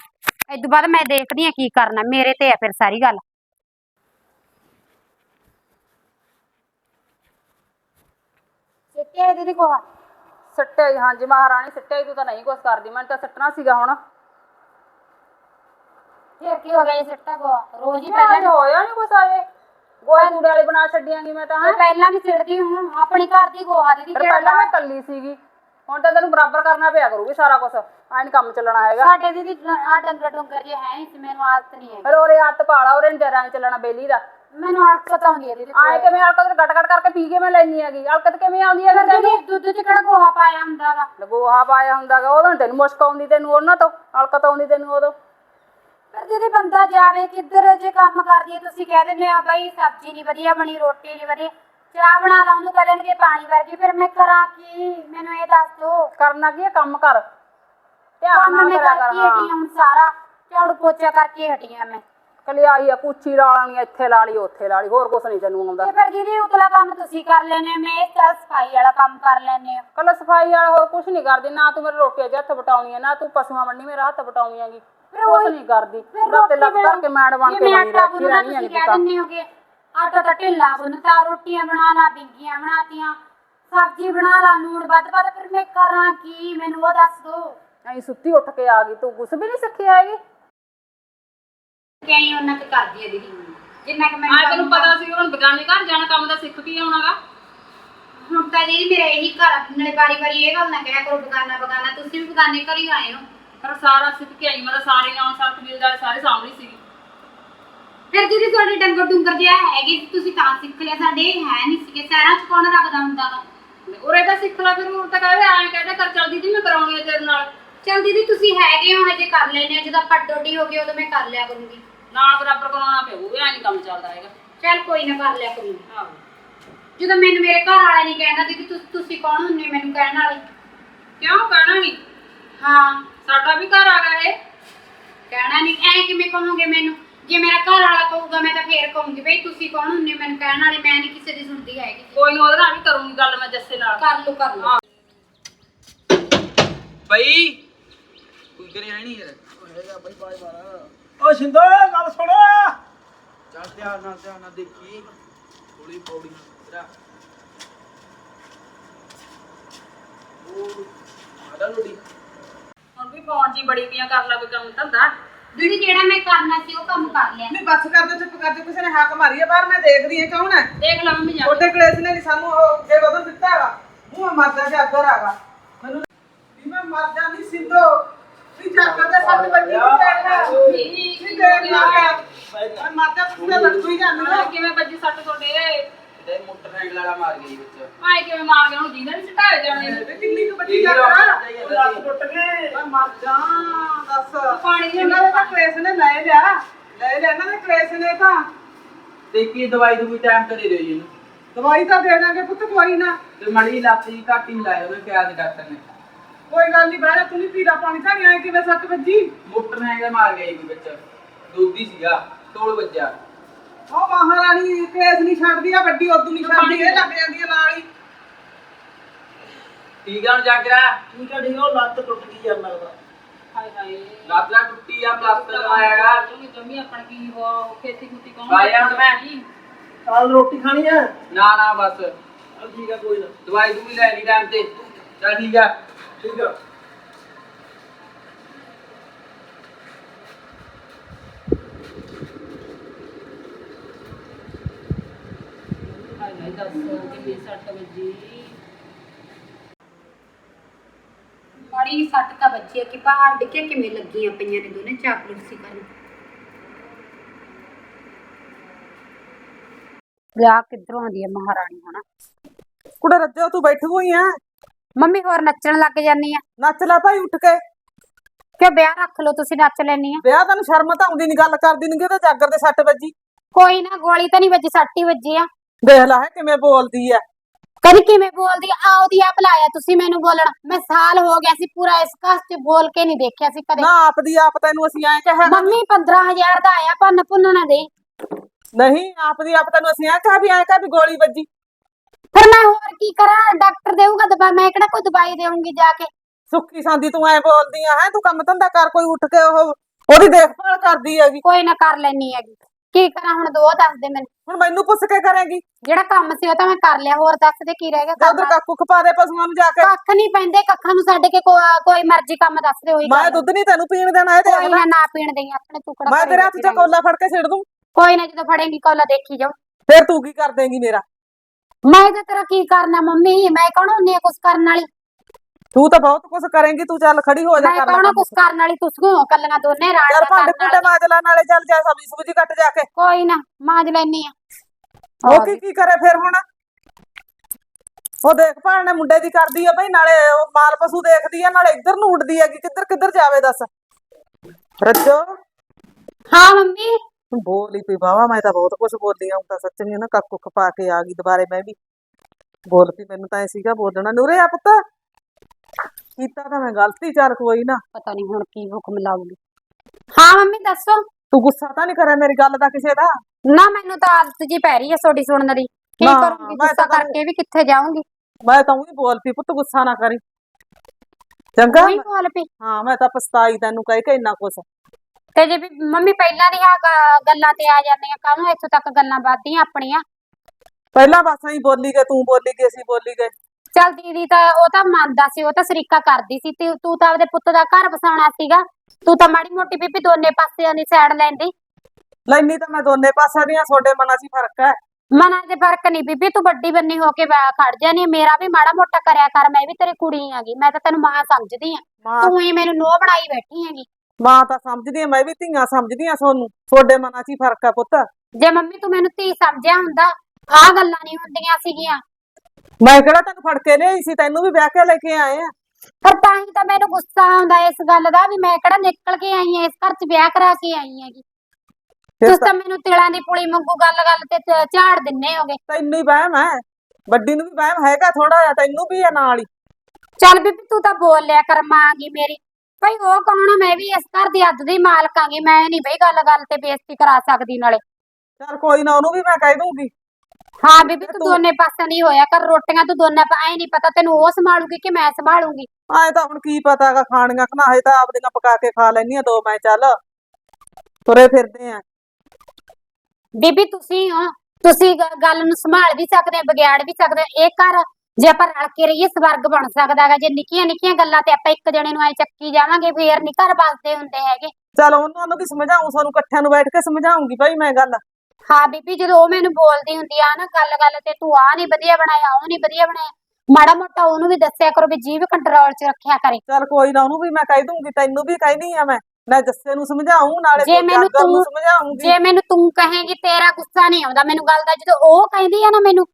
ਇਸ ਤੋਂ ਬਾਅਦ ਮੈਂ ਦੇਖਦੀ ਆ ਕੀ ਕਰਨਾ ਮੇਰੇ ਤੇ ਆ ਫਿਰ ਸਾਰੀ ਗੱਲ। ਸਿੱਟਿਆ ਦੀਦੀ ਕੋਹਾ ਸੱਟਿਆ ਹੀ ਹਾਂਜੀ ਮਹਾਰਾਣੀ ਸੱਟਿਆ ਹੀ ਤੂੰ ਤਾਂ ਨਹੀਂ ਕੁਛ ਕਰਦੀ ਮੈਨੂੰ ਤਾਂ ਸੱਟਣਾ ਸੀਗਾ ਹੁਣ। ਫਿਰ ਕੀ ਹੋ ਗਿਆ ਇਹ ਸਿੱਟਾ ਕੋਹਾ ਰੋਜ਼ ਹੀ ਪਹਿਲਾਂ ਪਹਿਲਾਂ ਹੋਇਆ ਨਹੀਂ ਕੁਛ ਆਏ ਗੋਹੇ ਕੂੜੇ ਵਾਲੇ ਬਣਾ ਛੱਡੀਆਂਗੀ ਮੈਂ ਤਾਂ ਹੈਂ। ਪਹਿਲਾਂ ਵੀ ਸਿੱਟਦੀ ਹੁਣ ਆਪਣੀ ਘਰ ਦੀ ਗੋਹਾ ਦੀਦੀ ਫਿਰ ਪਹਿਲਾਂ ਮੈਂ ਕੱਲੀ ਸੀਗੀ ਹੁਣ ਤਾਂ ਤੈਨੂੰ ਬਰਾਬਰ ਕਰਨਾ ਪਿਆ ਕਰੂਗੀ ਸਾਰਾ ਕੁਝ ਐਂ ਨੀ ਕੰਮ ਚੱਲਣਾ ਹੈਗਾ। ਸਾਡੇ ਦੀਦੀ ਆ ਡੰਗਰ ਡੰਗਰ ਜੇ ਹੈ ਨਹੀਂ ਸੀ ਮੈਨੂੰ ਆਦਤ ਨਹੀਂ ਹੈ ਫਿਰ ਉਹਰੇ ਹੱਥ ਪਾਲਾ ਉਹਰੇ ਜਰਾਂ ਚੱਲਣਾ ਬੇਲੀ ਦਾ। ਮੈਨੂੰ ਆਦਤ ਆਉਂਦੀ ਹੈ ਦੀਦੀ ਆਏ ਕਿਵੇਂ ਹਲਕਤ ਗਟ ਗਟ ਕਰਕੇ ਪੀ ਕੇ ਮੈਂ ਲੈਣੀ ਹੈਗੀ ਹਲਕਤ ਕਿਵੇਂ ਆਉਂਦੀ ਹੈ ਫਿਰ ਤੈਨੂੰ? ਦੀਦੀ ਦੁੱਧ ਚ ਕਿਹੜਾ ਗੋਹਾ ਪਾਇਆ ਹੁੰਦਾਗਾ? ਲਗੋਹਾ ਪਾਇਆ ਹੁੰਦਾਗਾ ਉਦੋਂ ਤੈਨੂੰ ਮੁਸ਼ਕ ਆਉਂਦੀ ਤੈਨੂੰ ਉਹਨਾਂ ਤੋਂ ਹਲਕਤ ਆਉਂਦੀ ਤੈਨੂੰ ਉਦੋਂ। ਪਰ ਦੀਦੀ ਬੰਦਾ ਜਾਵੇ ਕਿੱਧਰ ਜੇ ਕੰਮ ਕਰਦੀ ਹੈ ਤੁਸੀਂ ਕਹਿ ਦਿੰਦੇ ਆ ਬਈ ਸਬਜ਼ੀ ਨਹੀਂ ਵਧੀਆ ਬਣੀ ਰੋਟੀ ਨਹੀਂ ਵਧੀਆ। ਚਾਹ ਬਣਾ ਲਾ ਉਹਨੂੰ ਕਹਿਣਗੇ ਪਾਣੀ ਵਰਗੀ। ਫਿਰ ਮੈਂ ਕਰਾਂ ਕੀ? ਮੈਨੂੰ ਇਹ ਦੱਸ ਦੋ। ਕਰਨਾ ਕੀ ਹੈ? ਕੰਮ ਕਰ। ਧਿਆਨ ਕੰਮ ਨਾਲ ਮੈਂ ਕਰਿਆ ਕਰਕੇ ਕਰ ਹਟੀ ਹਾਂ ਹੁਣ ਸਾਰਾ। ਝਾੜੂ ਪੋਚਾ ਕਰਕੇ ਹਟੀ ਹਾਂ ਮੈਂ। ਕਲਿਆਈ ਆ ਕੁੱਚੀ ਲਾ ਲਾਣੀ ਇੱਥੇ ਲਾ ਲਈ ਉੱਥੇ ਲਾ ਲਈ ਹੋਰ ਕੁਛ ਨਹੀਂ ਤੈਨੂੰ ਆਉਂਦਾ। ਤੇ ਫਿਰ ਦੀਦੀ ਉਤਲਾ ਕੰਮ ਤੁਸੀਂ ਕਰ ਲੈਨੇ ਮੈਂ ਇਹ ਚੱਲ ਸਫ਼ਾਈ ਵਾਲਾ ਕੰਮ ਕਰ ਲੈਨੇ ਕੱਲ ਸਫ਼ਾਈ ਵਾਲਾ ਹੋਰ ਕੁਛ ਨਹੀਂ ਕਰਦੀ ਨਾ ਤੂੰ ਮੇਰੇ ਰੋਟੀ ਦੇ ਹੱਥ ਬਟਾਉਣੀ ਆ ਨਾ ਤੂੰ ਪਸ਼ੂਆਂ ਵੰਡੀ ਮੇਰਾ ਹੱਥ ਬਟਾਉਣੀ ਹੈਗੀ। ਕੁਛ ਨਹੀਂ ਕਰਦੀ। ਲੱਤ ਲੱਤ ਕਰਕੇ ਮੈਡ ਬਣ ਕੇ ਬਣੀ ਰੱਖੀ ਰਹਿਣੀ ਹੈਗੀ ਤੁਸੀਂ ਤੂੰ ਕਹਿ ਤਾਂ ਦਿੰਦੇ ਹੋਗੇ ਆਟਾ ਤਾਂ ਢਿੱਲਾ ਗੁੰਨਤਾ ਰੋਟੀਆਂ ਬਣਾ ਲਾ ਬਿੰਗੀਆਂ ਬਣਾਤੀਆਂ ਸਬਜ਼ੀ ਬਣਾ ਲਾ ਨੂਣ ਵੱਧ ਵੱਧ ਫਿਰ ਮੈਂ ਕਰਾਂ ਕੀ? ਮੈਨੂੰ ਉਹ ਦੱਸ ਦੋ। ਐਂ ਸੁੱਤੀ ਉੱਠ ਕੇ ਆ ਗਈ ਤੂੰ ਕੁਛ ਵੀ ਨਹੀਂ ਸਿੱਖੀ ਹੈਗੀ? ਕਈ ਉਹਨਾਂ ਕੇ ਕਰਦੀ ਹੈ ਦੀਦੀ? ਜਿੰਨਾ ਕਿ ਆ ਮੈਨੂੰ ਤੈਨੂੰ ਪਤਾ ਸੀ ਹੁਣ ਬਗਾਨੇ ਘਰ ਜਾਣਾ ਕੰਮ ਦਾ ਸਿੱਖ ਕੇ ਆਉਣਾਗਾ ਹੁਣ ਤਾਂ ਦੀਦੀ ਮੇਰਾ ਇਹੀ ਘਰ ਆ, ਨਾਲੇ ਵਾਰੀ ਵਾਰੀ ਇਹ ਗੱਲ ਨਾ ਕਹਿਆ ਕਰੋ ਬਗਾਨਾ ਬਗਾਨਾ ਤੁਸੀਂ ਵੀ ਬਗਾਨੇ ਘਰ ਹੀ ਆਏ ਹੋ। ਪਰ ਸਾਰਾ ਸਿੱਖ ਕੇ ਆਈ ਮੈਂ ਤਾਂ ਸਾਰੇ ਨਾਮ ਸੱਤ ਮਿਲਦਾ ਸਾਰੇ ਸਾਹਮਣੇ ਸੀਗੀ। ਫਿਰ ਦੀਦੀ ਤੁਹਾਡੇ ਡੰਗਰ ਡੁੰਗਰ ਜਿਹਾ ਹੈਗੇ ਸੀ, ਤੁਸੀਂ ਤਾਂ ਸਿੱਖ ਲਿਆ ਸਾਡੇ ਹੈ ਨਹੀਂ ਸੀਗੇ ਸ਼ਹਿਰਾਂ 'ਚ ਕੌਣ ਰੱਖਦਾ ਹੁੰਦਾ ਗਾ ਉਰੇ ਤਾਂ ਸਿੱਖ ਲਾ ਫਿਰ ਉਹ ਤਾਂ ਕਹਿੰਦੇ ਐਂ ਕਹਿੰਦੇ ਕਰ ਚੱਲਦੀ ਦੀ ਮੈਂ ਕਰਾਉਣੀ ਆ ਤੇਰੇ ਨਾਲ। ਚਲ ਦੀਦੀ ਤੁਸੀਂ ਹੈਗੇ ਹੋ ਹਜੇ ਕਰ ਲੈਨੇ ਆ ਜਦੋਂ ਆਪਾਂ ਡੋਡੀ ਹੋ ਗਏ ਉਦੋਂ ਮੈਂ ਕਰ ਲਿਆ ਕਰੂੰਗੀ। ਨਾਲ ਬਰਾਬਰ ਕਰਾਉਣਾ ਪਊ ਐ ਨਹੀਂ ਕੰਮ ਚੱਲਦਾ ਹੈਗਾ। ਚਲ ਕੋਈ ਨਾ ਕਰ ਲਿਆ ਕਰੂੰਗੀ। ਆਹੋ ਜਦੋਂ ਮੈਨੂੰ ਮੇਰੇ ਘਰ ਵਾਲੇ ਨਹੀਂ ਕਹਿੰਦਾ ਦੀਦੀ ਤੁਸ- ਤੁਸੀਂ ਕੌਣ ਹੁੰਨੇ ਮੈਨੂੰ ਕਹਿਣ ਵਾਲੇ? ਕਿਉਂ ਕਹਿਣਾ ਨਹੀਂ ਹਾਂ ਸਾਡਾ ਵੀ ਘਰ ਆ ਗਿਆ ਇਹ। ਕਹਿਣਾ ਨਹੀਂ ਐ ਕਿਵੇਂ ਕਹੋਗੇ ਮੈਨੂੰ? ਜੇ ਮੇਰਾ ਘਰ ਵਾਲਾ ਕਹੂਗਾ ਮੈਂ ਤਾਂ ਫੇਰ ਕਹੂੰਗੀ ਬਈ ਤੁਸੀਂ ਕੌਣ ਹੁੰਨੇ? ਮੈਨੂੰ ਕਹਿਣ ਵਾਲੇ ਮੈਂ ਨਹੀਂ ਕਿਸੇ ਦੀ ਸੁਣਦੀ ਹੈਗੀ। ਕੋਈ ਨਾ ਉਹਦੇ ਨਾਲ ਵੀ ਕਰੂੰਗੀ ਗੱਲ ਮੈਂ ਜੱਸੇ ਨਾਲ। ਕਰ ਲਓ ਕਰ ਲਓ। ਬਈ ਕੋਈ ਕਰੇ ਆਈ ਨਹੀਂ ਯਾਰ? ਹੈਗਾ ਬਈ ਬਾਈ ਮਾਰਾ ਓ ਸ਼ਿੰਦੋ ਗੱਲ ਸੁਣ। ਚੱਲ ਧਿਆਨ ਨਾਲ ਧਿਆਨ ਨਾਲ ਦੇਖੀ। ਥੋੜੀ ਪੌੜੀ ਤੇਰਾ ਉਹ ਆਦਾ ਲੋੜੀ ਫੋਨ 'ਚ ਹੀ ਬੜੀ ਪੀਆਂ ਕਰ ਲਾ ਕੋਈ ਕੰਮ ਧੰਦਾ। ਦੀਦੀ ਜਿਹੜਾ ਮੈਂ ਕਰਨਾ ਸੀ ਉਹ ਕੰਮ ਕਰ ਲਿਆ। ਨਹੀਂ ਬੱਸ ਕਰ ਦੋ ਚੁੱਪ ਕਰ ਜੋ ਕਿਸੇ ਨੇ ਹਾਕ ਮਾਰੀ ਆ ਬਾਹਰ ਮੈਂ ਦੇਖਦੀ ਆ ਕੌਣ ਹੈ ਦੇਖ ਲਾ ਮੰਮੀ ਜਾ ਛੋਟੇ ਕਲੇਸ਼ ਨੇ ਨੀ ਸਾਨੂੰ ਉਹ ਜੇ ਬਦਲ ਦਿੱਤਾ ਹੈਗਾ। ਮੂੰਹ ਮਰਦਾ ਜਾਂ ਅੱਗਰ ਹੈਗਾ। ਮੈਨੂੰ ਵੀ ਮੈਂ ਮਰ ਜਾਂਦੀ ਸਿੰਧੋ। ਵੀ ਜਾਗਰ ਦੇ ਸੱਤ ਵੱਜੀ ਨਹੀਂ ਦੇਖਦਾ ਨਹੀਂ। ਦੇਖਦਾ ਮੈਂ ਮਰ ਜਾ ਤੂੰ ਤਾਂ ਲੱਡੂ ਹੀ ਜਾਂਦੀ ਨਾ ਕਿਵੇਂ ਵੱਜੀ ਸੱਟ ਤੁਹਾਡੇ? ਤੇ ਮੋਟਰਸਾਈਕਲ ਵਾਲਾ ਮਾਰ ਗਈ ਵਿੱਚ। ਆਏ ਕਿਵੇਂ ਮਾਰ ਗਿਆ? ਹੁਣ ਜਿਹਨੇ ਵੀ ਸਟਾਏ ਜਾਣੇ ਨੇ। ਤੇ ਕਿੰਨੀ ਕੁ ਵੱਡੀ ਇਹ ਜਾਗਰ ਉਹ ਲੱਤ ਟੁੱਟ ਗਈ ਮੈਂ ਮਰ ਜਾ ਦੱਸ। ਪਾਣੀ ਦੀ ਇਹਨਾਂ ਦੇ ਤਾਂ ਕਲੇਸ਼ ਨੇ ਲੈ ਲਿਆ। ਲੈ ਲਿਆ ਇਹਨਾਂ ਦੇ ਕਲੇਸ਼ ਨੇ ਤਾਂ। ਦੇਖੀ ਦਵਾਈ ਦੂਈ ਟਾਈਮ ਤੇ ਦੇ ਦਿਓ ਜੀ ਇਹਨੂੰ? ਦਵਾਈ ਤਾਂ ਦੇ ਦਾਂਗੇ ਪੁੱਤ ਕੋਈ ਨਾ। ਤੇ ਮੜੀ ਲੱਤ ਜੀ ਘੱਟ ਹੀ ਲਾਇਆ ਉਹਨੇ ਕਿਹਾ ਸੀ ਡਾਕਟਰ ਨੇ। ਕੋਈ ਗੱਲ ਨਹੀਂ ਬਹਿ ਤੂੰ ਨਹੀਂ ਪੀਲਾ ਪਾਣੀ ਤਾਂ ਨਹੀਂ ਆਏ ਕਿਵੇਂ ਸੱਟ ਵੱਜੀ? ਮੋਟਰਸਾਈਕਲ ਮਾਰ ਗਿਆ ਜੀ ਵਿੱਚ। ਦੋਦੀ ਸੀਗਾ ਟੋਲ ਵੱਜਾ ਉਹ ਮਹਾਰਾਣੀ ਕੇਸ ਨਹੀਂ ਛੱਡਦੀ ਆ ਵੱਡੀ ਉਦੋਂ ਨਹੀਂ ਛੱਡਦੀ ਇਹ ਲੱਗ ਜਾਂਦੀ ਆ ਨਾਲ ਹੀ। ਠੀਕ ਆ ਹੁਣ ਜਾ ਕੇ ਰਾ ਠੀਕ ਆ ਠੀਕ ਆ ਉਹ ਲੱਤ ਟੁੱਟ ਗਈ ਯਾਰ ਲੱਗਦਾ ਹਾਏ ਹਾਏ। ਲੱਤ ਲਾ ਟੁੱਟੀ ਆ ਪਲਾਸਟਰ ਲਵਾਇਆਗਾ ਜਮੀ ਜਮੀ ਆਪਣ ਕੀ ਉਹ ਖੇਤੀ ਖੁੱਤੀ ਕੌਣ ਆਇਆ ਹੁਣ ਮੈਂ। ਕੱਲ ਰੋਟੀ ਖਾਣੀ ਆ? ਨਾ ਨਾ ਬਸ। ਠੀਕ ਆ ਕੋਈ ਨਾ। ਦਵਾਈ ਦੂਈ ਲੈ ਲਈ ਟਾਈਮ ਤੇ। ਚੱਲ ਠੀਕ ਆ। ਠੀਕ ਆ। ਦੱਸ ਕਿੰਨੀ ਸੱਟ ਵੱਜੀ? ਬੜੀ ਸੱਟ ਤਾਂ ਵੱਜੀ ਆ ਕਿ ਪਹਾੜ ਡਿੱਗੇ ਕਿਵੇਂ ਲੱਗੀਆਂ ਪਈਆਂ ਨੇ ਦੋਨੇ ਚਾਕਲੇਟ ਸੀ ਕਰਨ ਵਿਆਹ ਕਿੱਧਰੋਂ ਆਉਂਦੀ ਹੈ ਮਹਾਰਾਣੀ ਹਨਾ ਕੁੜੇ ਰੱਜੋ ਤੂੰ ਬੈਠੀ ਹੋਈ ਆ ਮੰਮੀ ਹੋਰ ਨੱਚਣ ਲੱਗ ਜਾਂਦੀ ਆ। ਨੱਚ ਲੈ ਭਾਈ ਉੱਠ ਕੇ। ਕਿ ਵਿਆਹ ਰੱਖ ਲਓ ਤੁਸੀਂ ਨੱਚ ਲੈਣੀ ਆ। ਵਿਆਹ ਤੈਨੂੰ ਸ਼ਰਮ ਤਾਂ ਆਉਂਦੀ ਨਹੀਂ ਗੱਲ ਕਰਦੀ ਨਹੀਂ ਕਿ ਜਾਗਰ ਦੇ ਸੱਟ ਵੱਜੀ। ਕੋਈ ਨਾ ਗੋਲੀ ਤਾਂ ਨਹੀਂ ਵੱਜੀ ਸੱਟ ਹੀ ਵੱਜੀ ਆ। ਦੇਖ ਲੈ ਕਿਵੇਂ ਬੋਲਦੀ ਆ ਕਦੀ ਕਿਵੇਂ ਬੋਲਦੀ ਆ ਆਉਦੀ ਆ ਬੁਲਾਇਆ ਤੁਸੀਂ ਮੈਨੂੰ ਬੋਲਣ। ਮੈਂ ਸਾਲ ਹੋ ਗਿਆ ਸੀ ਪੂਰਾ ਇਸ ਘਰ 'ਚ ਬੋਲ ਕੇ ਨਹੀਂ ਦੇਖਿਆ ਸੀ ਕਦੇ। ਨਾ ਆਪ ਦੀ ਆਪ ਤੈਨੂੰ ਅਸੀਂ ਐਂ ਕਿਹਾ ਮੰਮੀ 15000 ਦਾ ਆਇਆ ਭੰਨ ਭੁੰਨ ਨਾ ਦੇ। ਨਹੀਂ ਆਪ ਦੀ ਆਪ ਤੈਨੂੰ ਅਸੀਂ ਐਂ ਕਿਹਾ ਵੀ ਐਂ ਕਿਹਾ ਵੀ ਗੋਲੀ ਵੱਜੀ। ਫਿਰ ਮੈਂ ਹੋਰ ਕੀ ਕਰਾਂ ਡਾਕਟਰ ਦੇਊਗਾ ਦਵਾ ਮੈਂ ਕਿਹੜਾ ਕੋਈ ਦਵਾਈ ਦੇਵਾਂਗੀ ਜਾ ਕੇ। ਸੁੱਖੀ ਸੰਦੀ ਤੂੰ ਐਂ ਬੋਲਦੀ ਆ ਹੈ ਤੂੰ ਕੰਮ ਧੰਦਾ ਕਰ ਕੋਈ ਉੱਠ ਕੇ ਉਹ ਉਹਦੀ ਦੇਖਭਾਲ ਕਰਦੀ ਹੈਗੀ। ਕੋਈ ਨਾ ਕਰ ਲੈਣੀ ਹੈਗੀ। ਕੀ ਕਰਾਂ ਹੁਣ ਦੋ ਦੱਸ ਦੇ ਮੈਨੂੰ। ਹੁਣ ਮੈਨੂੰ ਪੁੱਛ ਕੇ ਕਰੇਗੀ। ਜਿਹੜਾ ਕੰਮ ਸੀ ਉਹ ਤਾਂ ਮੈਂ ਕਰ ਲਿਆ ਹੋਰ ਦੱਸ ਦੇ ਕੀ ਰਹਿ ਗਿਆ ਉਧਰ ਕਰਨਾ? ਕਾਕੂ ਖਪਾ ਦੇ ਪਸ਼ੂਆਂ ਨੂੰ ਜਾ ਕੇ। ਕੱਖ ਨਹੀਂ ਪੈਂਦੇ ਕੱਖਾਂ ਨੂੰ ਛੱਡ ਕੇ ਕੋ- ਕੋਈ ਮਰਜ਼ੀ ਕੰਮ ਦੱਸ ਦੇ ਹੋਈ ਮੈਂ ਦੁੱਧ ਨਹੀਂ ਤੈਨੂੰ ਪੀਣ ਦੇਣਾ ਇਹ ਦੇਖ ਕੋਈ ਨਾ ਪੀਣ ਦੇਈ ਆਪਣੇ ਟੁਕੜਾ ਮੈਂ ਤੇਰੇ ਹੱਥ 'ਚ ਕੋਲਾ ਫੜ ਕੇ ਛੱਡ ਦੂੰ। ਕੋਈ ਨਾ ਜਦੋਂ ਫੜੇਂਗੀ ਕੋਲਾ ਦੇਖੀ ਜਾਓ। ਫਿਰ ਤੂੰ ਕੀ ਕਰ ਦੇਂਗੀ ਮੇਰਾ? ਮੈਂ ਤੇ ਤੇਰਾ ਕੀ ਕਰਨਾ ਮੰਮੀ? ਮੈਂ ਕੌਣ ਹੁੰਨੀ ਆ ਕੁਛ ਕਰਨ ਵਾਲੀ? ਤੂੰ ਤਾਂ ਬਹੁਤ ਕੁਝ ਕਰੇਂਗੀ ਤੂੰ ਚੱਲ ਖੜੀ ਹੋ ਜਾ ਮੈਂ ਕਰ ਲੈ ਕੌਣ ਆ ਕੰਮ। ਕੁਛ ਕਰਨ ਵਾਲੀ ਤੁਸੀਂ ਹੋ ਕੱਲੀਆਂ ਦੋਨੇ ਚੱਲ ਰਾਣੀਆਂ ਭਾਂਡੇ ਕਰਨ ਭੁੰਡੇ ਵਾਲੀ ਮਾਜ ਲੈ ਨਾਲੇ ਚੱਲ ਜਾ ਸਬਜ਼ੀ ਸੁਬਜੀ ਕੱਟ ਜਾ ਕੇ। ਕੋਈ ਨਾ ਮਾਂਜ ਲੈਣੀ ਆ ਉਹ ਕੀ ਕੀ ਕਰੇ ਫਿਰ ਹੁਣ? ਉਹ ਦੇਖਭਾਲ ਨੇ ਮੁੰਡੇ ਦੀ ਕਰਦੀ ਆ ਬਈ ਨਾਲੇ ਉਹ ਮਾਲ ਪਸ਼ੂ ਦੇਖਦੀ ਆ ਨਾਲੇ ਇੱਧਰ ਨੂੰ ਉੱਡਦੀ ਹੈਗੀ ਕਿੱਧਰ ਕਿੱਧਰ ਜਾਵੇ ਦੱਸ। ਰੱਜੋ। ਹਾਂ ਮੰਮੀ। ਬੋਲ ਪਈ ਬਾਵਾ ਮੈਂ ਤਾਂ ਬਹੁਤ ਕੁਝ ਬੋਲੀ ਆ ਹੁਣ ਤਾਂ ਸੱਚ ਨਹੀਂ ਨਾ ਕੱਕ ਕੁੱਕ ਪਾ ਕੇ ਆ ਗਈ ਦੁਬਾਰੇ ਮੈਂ ਵੀ। ਬੋਲ ਪਈ ਮੈਨੂੰ ਤਾਂ ਐ ਸੀਗਾ ਬੋਲਣਾ। ਨੂਰੇ ਆ ਪੁੱਤ। ਕੀਤਾ ਤਾਂ ਮੈਂ ਗਲਤੀ ਚੱਲ ਕੋਈ ਨਾ। ਪਤਾ ਨਹੀਂ ਹੁਣ ਕੀ ਹੁਕਮ ਲਾਉਗੀ ਹਾਂ ਮੰਮੀ ਦੱਸੋ। ਤੂੰ ਗੁੱਸਾ ਤਾਂ ਨਹੀਂ ਕਰਿਆ ਮੇਰੀ ਗੱਲ ਦਾ ਕਿਸੇ ਦਾ? ਨਾ ਮੈਨੂੰ ਤਾਂ ਆਦਤ ਜੀ ਪੈ ਰਹੀ ਹੈ ਤੁਹਾਡੀ ਸੁਣਨ ਦੀ। ਕੀ ਨਾ, ਕਰੂੰਗੀ ਮੈਂ ਗੁੱਸਾ ਤਾਂ ਕਰਕੇ ਵੀ ਕਿੱਥੇ ਜਾਊਂਗੀ? ਮੈਂ ਤਾਂ ਉਹੀ ਬੋਲ ਪਈ ਪੁੱਤ ਗੁੱਸਾ ਨਾ ਕਰੀ। ਚੰਗਾ? ਉਹੀ ਬੋਲ ਪਈ। ਹਾਂ ਮੈਂ ਤਾਂ ਪਛਤਾਈ ਤੈਨੂੰ ਕਹਿ ਕੇ ਇੰਨਾ ਕੁਛ। ਤੇ ਜੇ ਵੀ ਮੰਮੀ ਪਹਿਲਾਂ ਦੀਆਂ ਗ- ਗੱਲਾਂ ਤੇ ਆ ਜਾਂਦੀਆਂ ਕਾਹਨੂੰ ਇੱਥੋਂ ਤੱਕ ਗੱਲਾਂ ਵੱਧਦੀਆਂ ਆਪਣੀਆਂ। ਪਹਿਲਾਂ ਬਸ ਐਂ ਬੋਲੀ ਗਏ ਤੂੰ ਬੋਲੀ ਗਈ ਅਸੀਂ ਬੋਲੀ ਗਏ। ਚੱਲ ਦੀਦੀ ਤਾਂ ਉਹ ਤਾਂ ਮੰਨਦਾ ਸੀ ਉਹ ਤਾਂ ਸਰੀਕਾ ਕਰਦੀ ਸੀ ਤੇ ਤੂੰ ਤਾਂ ਆਪਦੇ ਪੁੱਤ ਦਾ ਘਰ ਵਸਾਉਣਾ ਸੀਗਾ। ਤੂੰ ਤਾਂ ਮਾੜੀ ਮੋਟੀ ਬੀਬੀ ਦੋਨੇ ਪਾਸਿਆਂ ਦੀ ਸਾਈਡ ਲੈਂਦੀ। ਲੈਣੀ ਤਾਂ ਮੈਂ ਦੋਨੇ ਪਾਸਿਆਂ ਦੀਆਂ ਤੁਹਾਡੇ ਮਨਾਂ 'ਚ ਹੀ ਫ਼ਰਕ ਹੈ। ਮਨਾਂ ਦੇ ਫ਼ਰਕ ਨਹੀਂ ਬੀਬੀ ਤੂੰ ਵੱਡੀ ਬੰਨੀ ਹੋ ਕੇ ਬੈ- ਖੜ ਜਾਨੀ ਮੇਰਾ ਵੀ ਮਾੜਾ ਮੋਟਾ ਕਰਿਆ ਕਰ ਮੈਂ ਵੀ ਤੇਰੀ ਕੁੜੀ ਆਂਗੀ ਮੈਂ ਤਾਂ ਤੈਨੂੰ ਮਾਂ ਸਮਝਦੀ ਆ ਮਾਂ ਤੂੰ ਹੀ ਮੈਨੂੰ ਨੋਹ ਬਣਾਈ ਬੈਠੀ ਹੈਗੀ। ਮਾਂ ਤਾਂ ਸਮਝਦੀ ਆ ਮੈਂ ਵੀ ਧੀਆਂ ਸਮਝਦੀ ਆ ਤੁਹਾਨੂੰ ਤੁਹਾਡੇ ਮਨਾਂ 'ਚ ਹੀ ਫ਼ਰਕ ਹੈ ਪੁੱਤ। ਜੇ ਮੰਮੀ ਤੂੰ ਮੈਨੂੰ ਧੀ ਸਮਝਿਆ ਹੁੰਦਾ ਆਹ ਗੱਲਾਂ ਨਹੀਂ ਹੁੰਦੀਆਂ ਸੀਗੀਆਂ। ਮੈਂ ਕਿਹੜਾ ਤੈਨੂੰ ਫੜ ਕੇ ਲਿਆਈ ਸੀ? ਤੈਨੂੰ ਵੀ ਵਿਆਹ ਕੇ ਲੈ ਕੇ ਆਏ ਆ। ਪਰ ਤਾਂ ਹੀ ਤਾਂ ਮੈਨੂੰ ਗੁੱਸਾ ਆਉਂਦਾ ਇਸ ਗੱਲ ਦਾ ਵੀ ਮੈਂ ਕਿਹੜਾ ਨਿਕਲ ਕੇ ਆਈ ਆ ਇਸ ਘਰ 'ਚ ਵਿਆਹ ਕਰਾ ਕੇ ਆਈ ਹੈਗੀ। ਫਿਰ ਤੁਸੀਂ ਤਾਂ ਮੈਨੂੰ ਤਿਲਾਂ ਦੀ ਪੁਲੀ ਵਾਂਗੂ ਗੱਲ ਗੱਲ ਤੇ ਝਾੜ ਦਿੰਨੇ ਹੋਗੇ। ਤੈਨੂੰ ਹੀ ਵਹਿਮ ਹੈ। ਵੱਡੀ ਨੂੰ ਵੀ ਵਹਿਮ ਹੈਗਾ ਥੋੜਾ ਜਿਹਾ ਤੈਨੂੰ ਵੀ ਹੈ ਨਾਲ ਹੀ। ਚੱਲ ਬੀਬੀ ਤੂੰ ਤਾਂ ਬੋਲ ਲਿਆ ਕਰ ਮਾਂ ਗੀ ਮੇਰੀ। ਭਈ ਉਹ ਕੌਣ ਆ? ਮੈਂ ਵੀ ਇਸ ਘਰ ਦੀ ਅੱਧ ਦੀ ਮਾਲਕ ਆਂਗੀ ਮੈਂ ਨਹੀਂ ਬਈ ਗੱਲ ਗੱਲ ਤੇ ਬੇਇੱਜ਼ਤੀ ਕਰਾ ਸਕਦੀ ਨਾਲੇ। ਚੱਲ ਕੋਈ ਨਾ ਉਹਨੂੰ ਵੀ ਮੈਂ ਕਹਿ ਦੂੰਗੀ ਹਾਂ ਬੀਬੀ ਤੂੰ ਦੋਨੇ ਪਾਸੇ ਨਹੀਂ ਹੋਇਆ ਕਰ ਰੋਟੀਆਂ ਤੂੰ ਦੋਨੇ ਪਾ ਐ ਨਹੀਂ ਪਤਾ ਤੈਨੂੰ ਉਹ ਸੰਭਾਲੂਗੀ ਕਿ ਮੈਂ ਸੰਭਾਲੂਗੀ। ਆਏ ਤਾਂ ਹੁਣ ਕੀ ਪਤਾਗਾ ਖਾਣੀਆਂ ਕਿ ਨਾ ਹਜੇ ਤਾਂ ਆਪਦੀਆਂ ਪਕਾ ਕੇ ਖਾ ਲੈਣੀਆਂ ਦੋ ਮੈਂ ਚੱਲ। ਤੁਰੇ ਫਿਰਦੇ ਆ। ਬੀਬੀ ਤੁਸੀਂ ਹੋ ਤੁਸੀਂ ਗ- ਗੱਲ ਨੂੰ ਸੰਭਾਲ ਵੀ ਸਕਦੇ ਹੋ ਵਿਗਾੜ ਵੀ ਸਕਦੇ ਹੋ ਇਹ ਘਰ ਜੇ ਆਪਾਂ ਰਲ ਕੇ ਰਹੀਏ ਸਵਰਗ ਬਣ ਸਕਦਾ ਹੈਗਾ। ਜੇ ਨਿੱਕੀਆਂ ਨਿੱਕੀਆਂ ਗੱਲਾਂ ਤੇ ਆਪਾਂ ਇੱਕ ਜਣੇ ਨੂੰ ਐ ਚੱਕੀ ਜਾਵਾਂਗੇ ਫੇਰ ਨਹੀਂ ਘਰ ਬਸਦੇ ਹੁੰਦੇ ਹੈਗੇ। ਚੱਲ ਉਹਨਾਂ ਨੂੰ ਵੀ ਸਮਝਾਉਂ ਸਾਨੂੰ ਇਕੱਠਿਆਂ ਨੂੰ ਬੈਠ ਕੇ ਸਮਝਾਉਂਗੀ ਭਾਈ ਮੈਂ ਗੱਲ। ਹਾਂ ਬੀਬੀ ਜਦੋਂ ਉਹ ਮੈਨੂੰ ਬੋਲਦੀ ਹੁੰਦੀ ਆ ਨਾ ਗੱਲ ਗੱਲ ਤੇ ਤੂੰ ਆ ਨਹੀਂ ਵਧੀਆ ਬਣਾਇਆ ਉਹ ਨਹੀਂ ਵਧੀਆ ਬਣਾਇਆ ਮਾੜਾ ਮੋਟਾ ਉਹਨੂੰ ਵੀ ਦੱਸਿਆ ਕਰੋ ਵੀ ਜੀਭ ਕੰਟਰੋਲ 'ਚ ਰੱਖਿਆ ਕਰੇ। ਚੱਲ ਕੋਈ ਨਾ ਉਹਨੂੰ ਵੀ ਮੈਂ ਕਹਿ ਦੂੰਗੀ ਤੈਨੂੰ ਵੀ ਕਹਿਨੀ ਆ ਮੈਂ ਮੈਂ ਜੱਸੇ ਨੂੰ ਸਮਝਾਉਂ ਨਾਲੇ ਜੇ ਮੈਨੂੰ ਤੂੰ- ਸਮਝਾਉਂਗੀ ਜੇ ਮੈਨੂੰ ਤੂੰ ਕਹੇਂਗੀ ਤੇਰਾ ਗੁੱਸਾ ਨਹੀਂ ਆਉਂਦਾ ਮੈਨੂੰ ਗੱਲ ਦਾ ਜਦੋਂ ਉਹ ਕਹਿੰਦੀ ਆ ਨਾ ਮੈਨੂੰ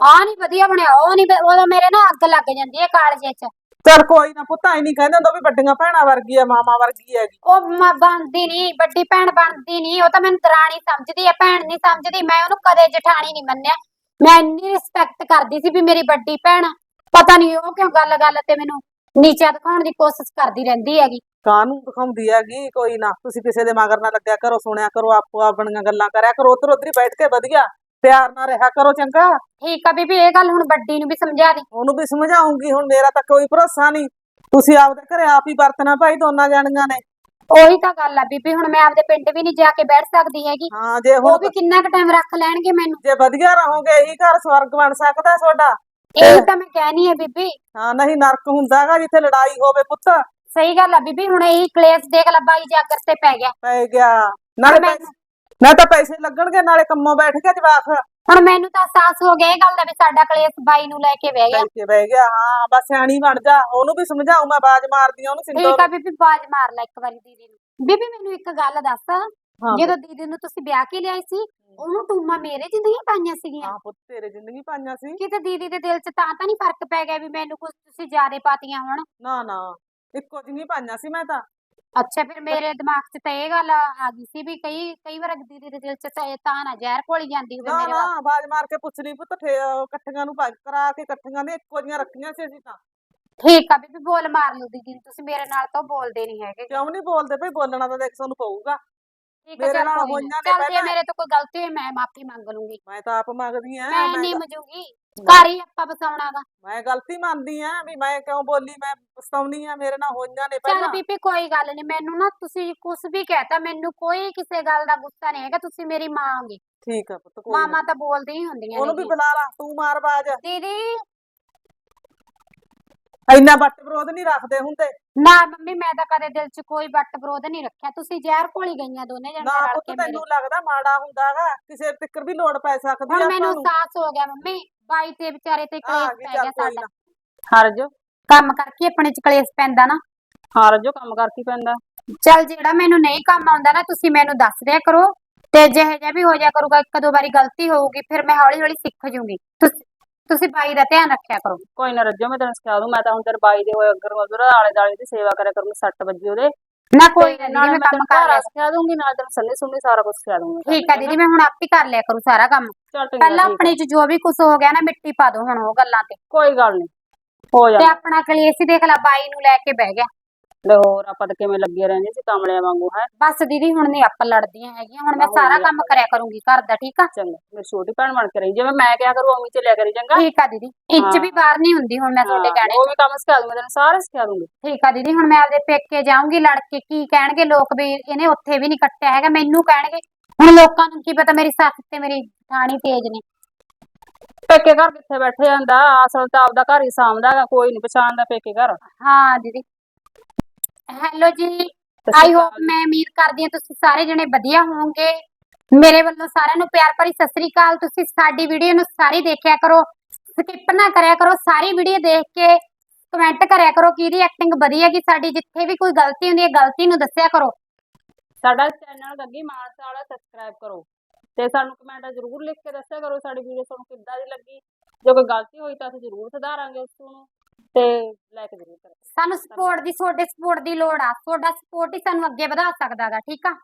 ਆ ਨਹੀਂ ਵਧੀਆ ਬਣਿਆ ਉਹ ਨਹੀਂ ਉਦੋਂ ਮੇਰੇ ਨਾ ਅੱਗ ਲੱਗ ਜਾਂਦੀ ਹੈ ਕਾਲਜੇ 'ਚ। ਚੱਲ ਕੋਈ ਨਾ ਪੁੱਤਾਂ ਹੀ ਨਹੀਂ ਕਹਿੰਦੇ ਹੁੰਦਾ ਵੀ ਵੱਡੀਆਂ ਭੈਣਾਂ ਵਰਗੀ ਆ ਮਾਮਾ ਵਰਗੀ ਹੈਗੀ। ਉਹ ਮ- ਬਣਦੀ ਨਹੀਂ ਵੱਡੀ ਭੈਣ ਬਣਦੀ ਨਹੀਂ ਉਹ ਤਾਂ ਮੈਨੂੰ ਦਰਾਣੀ ਸਮਝਦੀ ਆ ਭੈਣ ਨਹੀਂ ਸਮਝਦੀ ਮੈਂ ਉਹਨੂੰ ਕਦੇ ਜਠਾਣੀ ਨਹੀਂ ਮੰਨਿਆ। ਮੈਂ ਇੰਨੀ ਰਿਸਪੈਕਟ ਕਰਦੀ ਸੀ ਵੀ ਮੇਰੀ ਵੱਡੀ ਭੈਣ ਆ। ਪਤਾ ਨਹੀਂ ਉਹ ਕਿਉਂ ਗੱਲ ਗੱਲ ਤੇ ਮੈਨੂੰ ਨੀਚਾ ਦਿਖਾਉਣ ਦੀ ਕੋਸ਼ਿਸ਼ ਕਰਦੀ ਰਹਿੰਦੀ ਹੈਗੀ। ਕਾਹਨੂੰ ਦਿਖਾਉਂਦੀ ਹੈਗੀ? ਕੋਈ ਨਾ ਤੁਸੀਂ ਕਿਸੇ ਦੇ ਮਗਰ ਨਾ ਲੱਗਿਆ ਕਰੋ ਸੁਣਿਆ ਕਰੋ ਆਪੋ ਆਪਣੀਆਂ ਗੱਲਾਂ ਕਰਿਆ ਕਰੋ ਉਧਰ ਉਧਰ ਹੀ ਬੈਠ ਕੇ ਵਧੀਆ। ਪਿਆਰ ਨਾਲ ਰਿਹਾ ਕਰੋ ਚੰਗਾ। ਠੀਕ ਆ ਬੀਬੀ ਇਹ ਗੱਲ ਹੁਣ ਵੱਡੀ ਨੂੰ ਵੀ ਸਮਝਾ ਦੇ। ਉਹਨੂੰ ਵੀ ਸਮਝਾਉਂਗੀ ਹੁਣ ਮੇਰਾ ਤਾਂ ਕੋਈ ਭਰੋਸਾ ਨਹੀਂ। ਤੁਸੀਂ ਆਪਦੇ ਘਰੇ ਆਪ ਹੀ ਵਰਤਣਾ ਭਾਈ ਦੋਨਾਂ ਜਾਣੀਆਂ ਨੇ। ਉਹੀ ਤਾਂ ਗੱਲ ਆ ਬੀਬੀ ਹੁਣ ਮੈਂ ਆਪਦੇ ਪਿੰਡ ਵੀ ਨਹੀਂ ਜਾ ਕੇ ਬੈਠ ਸਕਦੀ ਹੈਗੀ। ਹਾਂ ਜੇ ਉਹ ਹੁਣ ਵੀ ਕਿੰਨਾ ਕੁ ਟਾਈਮ ਰੱਖ ਲੈਣਗੇ ਮੈਨੂੰ। ਜੇ ਵਧੀਆ ਰਹੋਗੇ ਇਹੀ ਘਰ ਸਵਰਗ ਬਣ ਸਕਦਾ ਤੁਹਾਡਾ। ਇਹ ਤਾਂ ਮੈਂ ਕਹਿਣੀ ਹੈ ਬੀਬੀ। ਹਾਂ ਨਹੀਂ ਨਰਕ ਹੁੰਦਾਗਾ ਜਿੱਥੇ ਲੜਾਈ ਹੋਵੇ ਪੁੱਤ। ਸਹੀ ਗੱਲ ਆ ਬੀਬੀ ਹੁਣ ਇਹੀ ਕਲੇਸ਼ ਦੇਖ ਲੈ ਬਾਈ ਜਾਗਰ ਤੇ ਪੈ ਗਿਆ। ਪੈ ਗਿਆ। ਨਾਲੇ ਮੈਂ- ਪੈਸੇ ਨਾ ਤਾਂ ਪੈਸੇ ਲੱਗਣਗੇ ਨਾਲੇ ਕੰਮੋਂ ਬੈਠ ਕੇ ਜਵਾਕ। ਹੁਣ ਮੈਨੂੰ ਤਾਂ ਅਹਿਸਾਸ ਹੋ ਗਿਆ ਇਹ ਗੱਲ ਦਾ ਵੀ ਸਾਡਾ ਕਲੇਸ਼ ਬਾਈ ਨੂੰ ਲੈ ਕੇ ਬਹਿ ਗਿਆ। ਕੇ ਬਹਿ ਗਿਆ ਹਾਂ ਬਸ ਸਿਆਣੀ ਬਣ ਜਾ ਉਹਨੂੰ ਵੀ ਸਮਝਾਉ ਮੈਂ ਬਾਜ ਮਾਰਦੀ ਆ ਉਹਨੂੰ ਸਿੰਦੋ ਠੀਕ ਆ ਬੀਬੀ ਬਾਜ ਮਾਰ ਲੈ ਇੱਕ ਵਾਰੀ ਦੀਦੀ ਨੂੰ। ਬੀਬੀ ਮੈਨੂੰ ਇੱਕ ਗੱਲ ਦੱਸ। ਹਾਂ। ਜਦੋਂ ਦੀਦੀ ਨੂੰ ਤੁਸੀਂ ਵਿਆਹ ਕੇ ਲਿਆਈ ਸੀ ਉਹਨੂੰ ਟੂਮਾ ਮੇਰੇ ਜ਼ਿੰਦਗੀ ਪਾਈਆਂ ਸੀਗੀਆਂ। ਹਾਂ ਪੁੱਤ ਤੇਰੇ ਜ਼ਿੰਦਗੀ ਪਾਈਆਂ ਸੀ। ਕਿਤੇ ਦੀਦੀ ਦੇ ਦਿਲ 'ਚ ਤਾਂ ਤਾਂ ਨਹੀਂ ਫ਼ਰਕ ਪੈ ਗਿਆ ਵੀ ਮੈਨੂੰ ਕੁਝ ਤੁਸੀਂ ਜ਼ਿਆਦੇ ਪਾਤੀਆਂ ਹੁਣ। ਨਾ ਨਾ ਇੱਕੋ ਜਿਹੀਆਂ ਪਾਈਆਂ ਸੀ ਮੈਂ ਤਾਂ। ਅੱਛਾ ਫਿਰ ਮੇਰੇ ਦਿਮਾਗ 'ਚ ਤਾਂ ਇਹ ਗੱਲ ਆ ਗਈ ਸੀ ਵੀ ਕਈ ਕਈ ਵਾਰ ਦੀਦੀ ਦੇ ਦਿਲ 'ਚ ਤਾਂ ਇਹ ਤਾਂ ਨਾ ਜ਼ਹਿਰ ਘੋਲੀ ਜਾਂਦੀ ਹੋਵੇ ਨਾ ਮੇਰੇ ਨਾ ਵਾਸਤੇ। ਬਾਜ ਮਾਰ ਕੇ ਪੁੱਛ ਲਈ ਪੁੱਤ ਠੇ- ਅਹ ਇਕੱਠੀਆਂ ਨੂੰ ਭਾ- ਕਰਾ ਕੇ ਇਕੱਠੀਆਂ ਨੇ ਇੱਕੋ ਜਿਹੀਆਂ ਰੱਖੀਆਂ ਸੀ ਅਸੀਂ ਤਾਂ। ਠੀਕ ਆ ਬੀਬੀ ਬੋਲ ਮਾਰ ਲਓ ਦੀਦੀ ਨੂੰ ਤੁਸੀਂ ਮੇਰੇ ਨਾਲ ਤਾਂ ਬੋਲਦੇ ਨਹੀਂ ਹੈਗੇ। ਕਿਉਂ ਨਹੀਂ ਬੋਲਦੇ ਭਈ ਬੋਲਣਾ ਤਾਂ ਦੇਖ ਸਾਨੂੰ ਪਊਗਾ। ਠੀਕ ਆ ਮੇਰੇ ਚੱਲ ਨਾਲ ਕੋਈ ਹੋਈਆਂ ਨਾ ਨੇ ਚੱਲ ਜੇ ਪਹਿਲਾਂ। ਮੇਰੇ ਤੋਂ ਕੋਈ ਗਲਤੀ ਹੋਈ ਮੈਂ ਮਾਫੀ ਮੰਗ ਲੂੰਗੀ। ਮੈਂ ਤਾਂ ਆਪ ਮੰਗਦੀ ਆ ਮੈਂ ਨਹੀਂ ਮਜੂਗੀ। ਘਰ ਹੀ ਆਪਾਂ ਬਸਾਉਣਾਗਾ ਮੈਂ ਗਲਤੀ ਮੰਨਦੀ ਆ ਵੀ ਮੈਂ ਕਿਉਂ ਬੋਲੀ ਮੈਂ ਪਛਤਾਉਣੀ ਆ ਮੇਰੇ ਨਾਲ ਹੋਈਆਂ ਨੇ ਚੱਲ ਪਹਿਲਾਂ। ਬੀਬੀ ਕੋਈ ਗੱਲ ਨਹੀਂ ਮੈਨੂੰ ਨਾ ਤੁਸੀਂ ਕੁਝ ਵੀ ਕਹਿਤਾ ਮੈਨੂੰ ਕੋਈ ਕਿਸੇ ਗੱਲ ਦਾ ਗੁੱਸਾ ਨਹੀਂ ਹੈਗਾ ਤੁਸੀਂ ਮੇਰੀ ਮਾਂ ਹੋਗੀ। ਠੀਕ ਆ ਪੁੱਤ ਕੋਈ ਨਾ। ਮਾਮਾ ਤਾਂ ਬੋਲਦੀ ਹੀ ਹੁੰਦੀਆਂ ਉਹਨੂੰ ਵੀ ਨੇ ਬੁਲਾ ਲਾ ਤੂੰ ਮਾਰ ਬਾਜ। ਦੀਦੀ। ਇੰਨਾ ਵੱਟ ਵਿਰੋਧ ਨਹੀਂ ਰੱਖਦੇ ਹੁੰਦੇ। ਨਾ ਮੰਮੀ ਮੈਂ ਤਾਂ ਕਦੇ ਦਿਲ 'ਚ ਕੋਈ ਵੱਟ ਵਿਰੋਧ ਨਹੀਂ ਰੱਖਿਆ। ਤੁਸੀਂ ਜ਼ਹਿਰ ਘੋਲੀ ਗਈਆਂ ਦੋਨੇ ਜਣੇ ਨਾ ਰਲ ਪੁੱਤ ਕੇ ਮੇਰੇ ਤੈਨੂੰ ਲੱਗਦਾ ਮਾੜਾ ਹੁੰਦਾਗਾ ਕਿਸੇ ਤਿੱਕਰ ਵੀ ਲੋੜ ਪੈ ਸਕਦੀ ਹੁਣ ਆ ਮੈਨੂੰ ਨੂੰ। ਅਹਿਸਾਸ ਹੋ ਗਿਆ ਮੰਮੀ। ਬਾਈ ਤੇ ਵਿਚਾਰੇ ਤੇ ਕਲੇਸ਼ ਪੈ ਗਿਆ ਸਾਡਾ। ਨਾ। ਹਰ ਜੋ ਕੰਮ ਕਰਕੇ ਆਪਣੇ 'ਚ ਕਲੇਸ਼ ਪੈਂਦਾ ਨਾ। ਹਰ ਜੋ ਕੰਮ ਕਰਕੇ ਪੈਂਦਾ। ਚੱਲ ਜਿਹੜਾ ਮੈਨੂੰ ਨਹੀਂ ਕੰਮ ਆਉਂਦਾ ਨਾ ਤੁਸੀਂ ਮੈਨੂੰ ਦੱਸ ਦਿਆ ਕਰੋ। ਤੇ ਜਿਹੇ ਜਿਹਾ ਵੀ ਹੋ ਜਾ ਕਰੂਗਾ ਇੱਕ ਦੋ ਵਾਰੀ ਗਲਤੀ ਹੋਊਗੀ ਫਿਰ ਮੈਂ ਹੌਲੀ ਹੌਲੀ ਸਿੱਖ ਜੂੰਗੀ। ਤੁਸੀਂ ਤੁਸੀਂ ਬਾਈ ਦਾ ਧਿਆਨ ਰੱਖਿਆ ਕਰੋ। ਕੋਈ ਨਾ ਰੱਜੋ ਮੈਂ ਤੈਨੂੰ ਸਿਖਾ ਦੂੰ। ਮੈਂ ਤਾਂ ਹੁਣ ਤੇਰੇ ਬਾਈ ਦੇ ਹੋਏ ਅਗਰ ਉਧਰ ਆਲੇ ਦਾਲੇ ਦੀ ਸੇਵਾ ਕਰਿਆ ਕਰੂੰਗੀ 6 ਵਜੇ ਉਹਦੇ। ਨਾ ਕੋਈ ਤੇ ਗੱਲ ਨਹੀਂ ਮੈਂ ਮੈਂ ਕੰਮ ਕਰ ਲਿਆ। ਸਿਖਾ ਦੂੰਗੀ ਨਾਲ ਤੈਨੂੰ ਸੰਨੀ ਸੁਣਨੀ ਸਾਰਾ ਕੁਝ ਸਿਖਾ ਦੂੰਗੀ। ਠੀਕ ਆ ਦੀਦੀ ਮੈਂ ਹੁਣ ਆਪ ਹੀ ਕਰ ਲਿਆ ਕਰੂ ਸਾਰਾ ਕੰਮ। ਪਹਿਲਾਂ। ਆਪਣੇ 'ਚ ਜੋ ਵੀ ਕੁਝ ਹੋ ਗਿਆ ਨਾ ਮਿੱਟੀ ਪਾ ਦੋ ਹੁਣ ਉਹ ਗੱਲਾਂ ਤੇ। ਕੋਈ ਗੱਲ ਨਹੀਂ ਹੋ ਤੇ ਜਾ ਆਪਣਾ ਕਲੇਸ਼ ਹੀ ਦੇਖ ਲੈ ਬਾਈ ਨੂੰ ਲੈ ਕੇ ਬਹਿ ਗਿਆ। ਲੈ ਹੋਰ ਆਪਾਂ ਤਾਂ ਕਿਵੇਂ ਲੱਗੇ ਰਹਿੰਦੇ ਸੀ ਕਮਲਿਆਂ ਵਾਂਗੂ ਹੈ? ਬਸ ਦੀਦੀ ਹੁਣ ਨਹੀਂ ਆਪਾਂ ਲੜਦੀਆਂ ਹੈਗੀਆਂ ਹੁਣ ਮੈਂ ਸਾਰਾ ਕੰਮ ਕਰਿਆ ਕਰੂੰਗੀ ਘਰ ਦਾ ਠੀਕ ਆ? ਚੰਗਾ ਮੇਰੀ ਛੋਟੀ ਭੈਣ ਬਣ ਕੇ ਰਹੀ ਜਿਵੇਂ ਮੈਂ ਕਿਹਾ ਕਰੂ ਉਵੇਂ ਚੱਲਿਆ ਕਰੀ ਚੰਗਾ? ਠੀਕ ਆ ਦੀਦੀ ਇੰਚ ਵੀ ਬਾਹਰ ਨਹੀਂ ਹੁੰਦੀ ਹੁਣ ਮੈਂ ਤੁਹਾਡੇ ਕਹਿਣੇ ਉਹ ਵੀ ਕੰਮ ਸਿਖਾ ਦੂੰਗੀ ਤੈਨੂੰ ਸਾਰੇ ਸਿਖਾ ਦੂੰਗੀ। ਠੀਕ ਆ ਦੀਦੀ ਹੁਣ ਮੈਂ ਆਪਦੇ ਪੇਕੇ ਜਾਊਂਗੀ ਲੜ ਕੇ ਕੀ ਕਹਿਣਗੇ ਲੋਕ ਵੀ ਇਹਨੇ ਉੱਥੇ ਵੀ ਨਹੀਂ ਕੱਟਿਆ ਹੈਗਾ ਮੈਨੂੰ ਕਹਿਣਗੇ ਹੁਣ ਲੋਕਾਂ ਨੂੰ ਕੀ ਪਤਾ ਮੇਰੀ ਸੱਸ ਤੇ ਮੇਰੀ ਠਾਣੀ ਤੇਜ ਨੇ। ਪੇਕੇ ਘਰ ਕਿੱਥੇ ਬੈਠੇ ਜਾਂਦਾ ਅਸਲ ਤਾਂ ਆਪਦਾ ਘਰ ਹੀ ਸਾਂਭਦਾ ਕੋਈ ਨਹੀਂ ਪਛਾਣਦਾ ਪੇਕੇ ਘਰ। ਹਾਂ ਦੀਦੀ ਹੈਲੋ ਜੀ ਆਈ ਹੋਪ ਮੈਂ ਉਮੀਦ ਕਰਦੀ ਹਾਂ ਤੁਸੀਂ ਸਾਰੇ ਜਣੇ ਵਧੀਆ ਹੋਵੋਗੇ। ਮੇਰੇ ਵੱਲੋਂ ਸਾਰਿਆਂ ਨੂੰ ਪਿਆਰ ਭਰੀ ਸਤਿ ਸ੍ਰੀ ਅਕਾਲ। ਤੁਸੀਂ ਸਾਡੀ ਵੀਡੀਓ ਨੂੰ ਸਾਰੀ ਦੇਖਿਆ ਕਰੋ ਸਕਿਪ ਨਾ ਕਰਿਆ ਕਰੋ ਸਾਰੀ ਵੀਡੀਓ ਦੇਖ ਕੇ ਕਮੈਂਟ ਕਰਿਆ ਕਰੋ ਕਿਹਦੀ ਐਕਟਿੰਗ ਵਧੀਆ ਕਿ ਸਾਡੀ ਜਿੱਥੇ ਵੀ ਕੋਈ ਗਲਤੀ ਹੁੰਦੀ ਹੈ ਗਲਤੀ ਨੂੰ ਦੱਸਿਆ ਕਰੋ। ਸਾਡਾ ਚੈਨਲ ਗੱਗੀ ਮਾਨਸਾ ਵਾਲਾ ਸਬਸਕ੍ਰਾਈਬ ਕਰੋ। ਤੇ ਸਾਨੂੰ ਕਮੈਂਟ ਜ਼ਰੂਰ ਲਿਖ ਕੇ ਦੱਸਿਆ ਕਰੋ ਸਾਡੀ ਵੀਡੀਓ ਤੁਹਾਨੂੰ ਕਿੱਦਾਂ ਦੀ ਲੱਗੀ। ਜੇ ਕੋਈ ਗਲਤੀ ਹੋਈ ਤਾਂ ਅਸੀਂ ਜ਼ਰੂਰ ਸੁਧਾਰਾਂਗੇ ਉਸ ਨੂੰ। ਤੇ ਲੈ ਕੇ ਜ਼ਰੂਰ ਕਰੇ। ਸਾਨੂੰ ਸਪੋਰਟ ਦੀ ਤੁਹਾਡੇ ਸਪੋਰਟ ਦੀ ਲੋੜ ਆ। ਤੁਹਾਡਾ ਸਪੋਰਟ ਹੀ ਸਾਨੂੰ ਅੱਗੇ ਵਧਾ ਸਕਦਾ ਗਾ ਠੀਕ ਆ?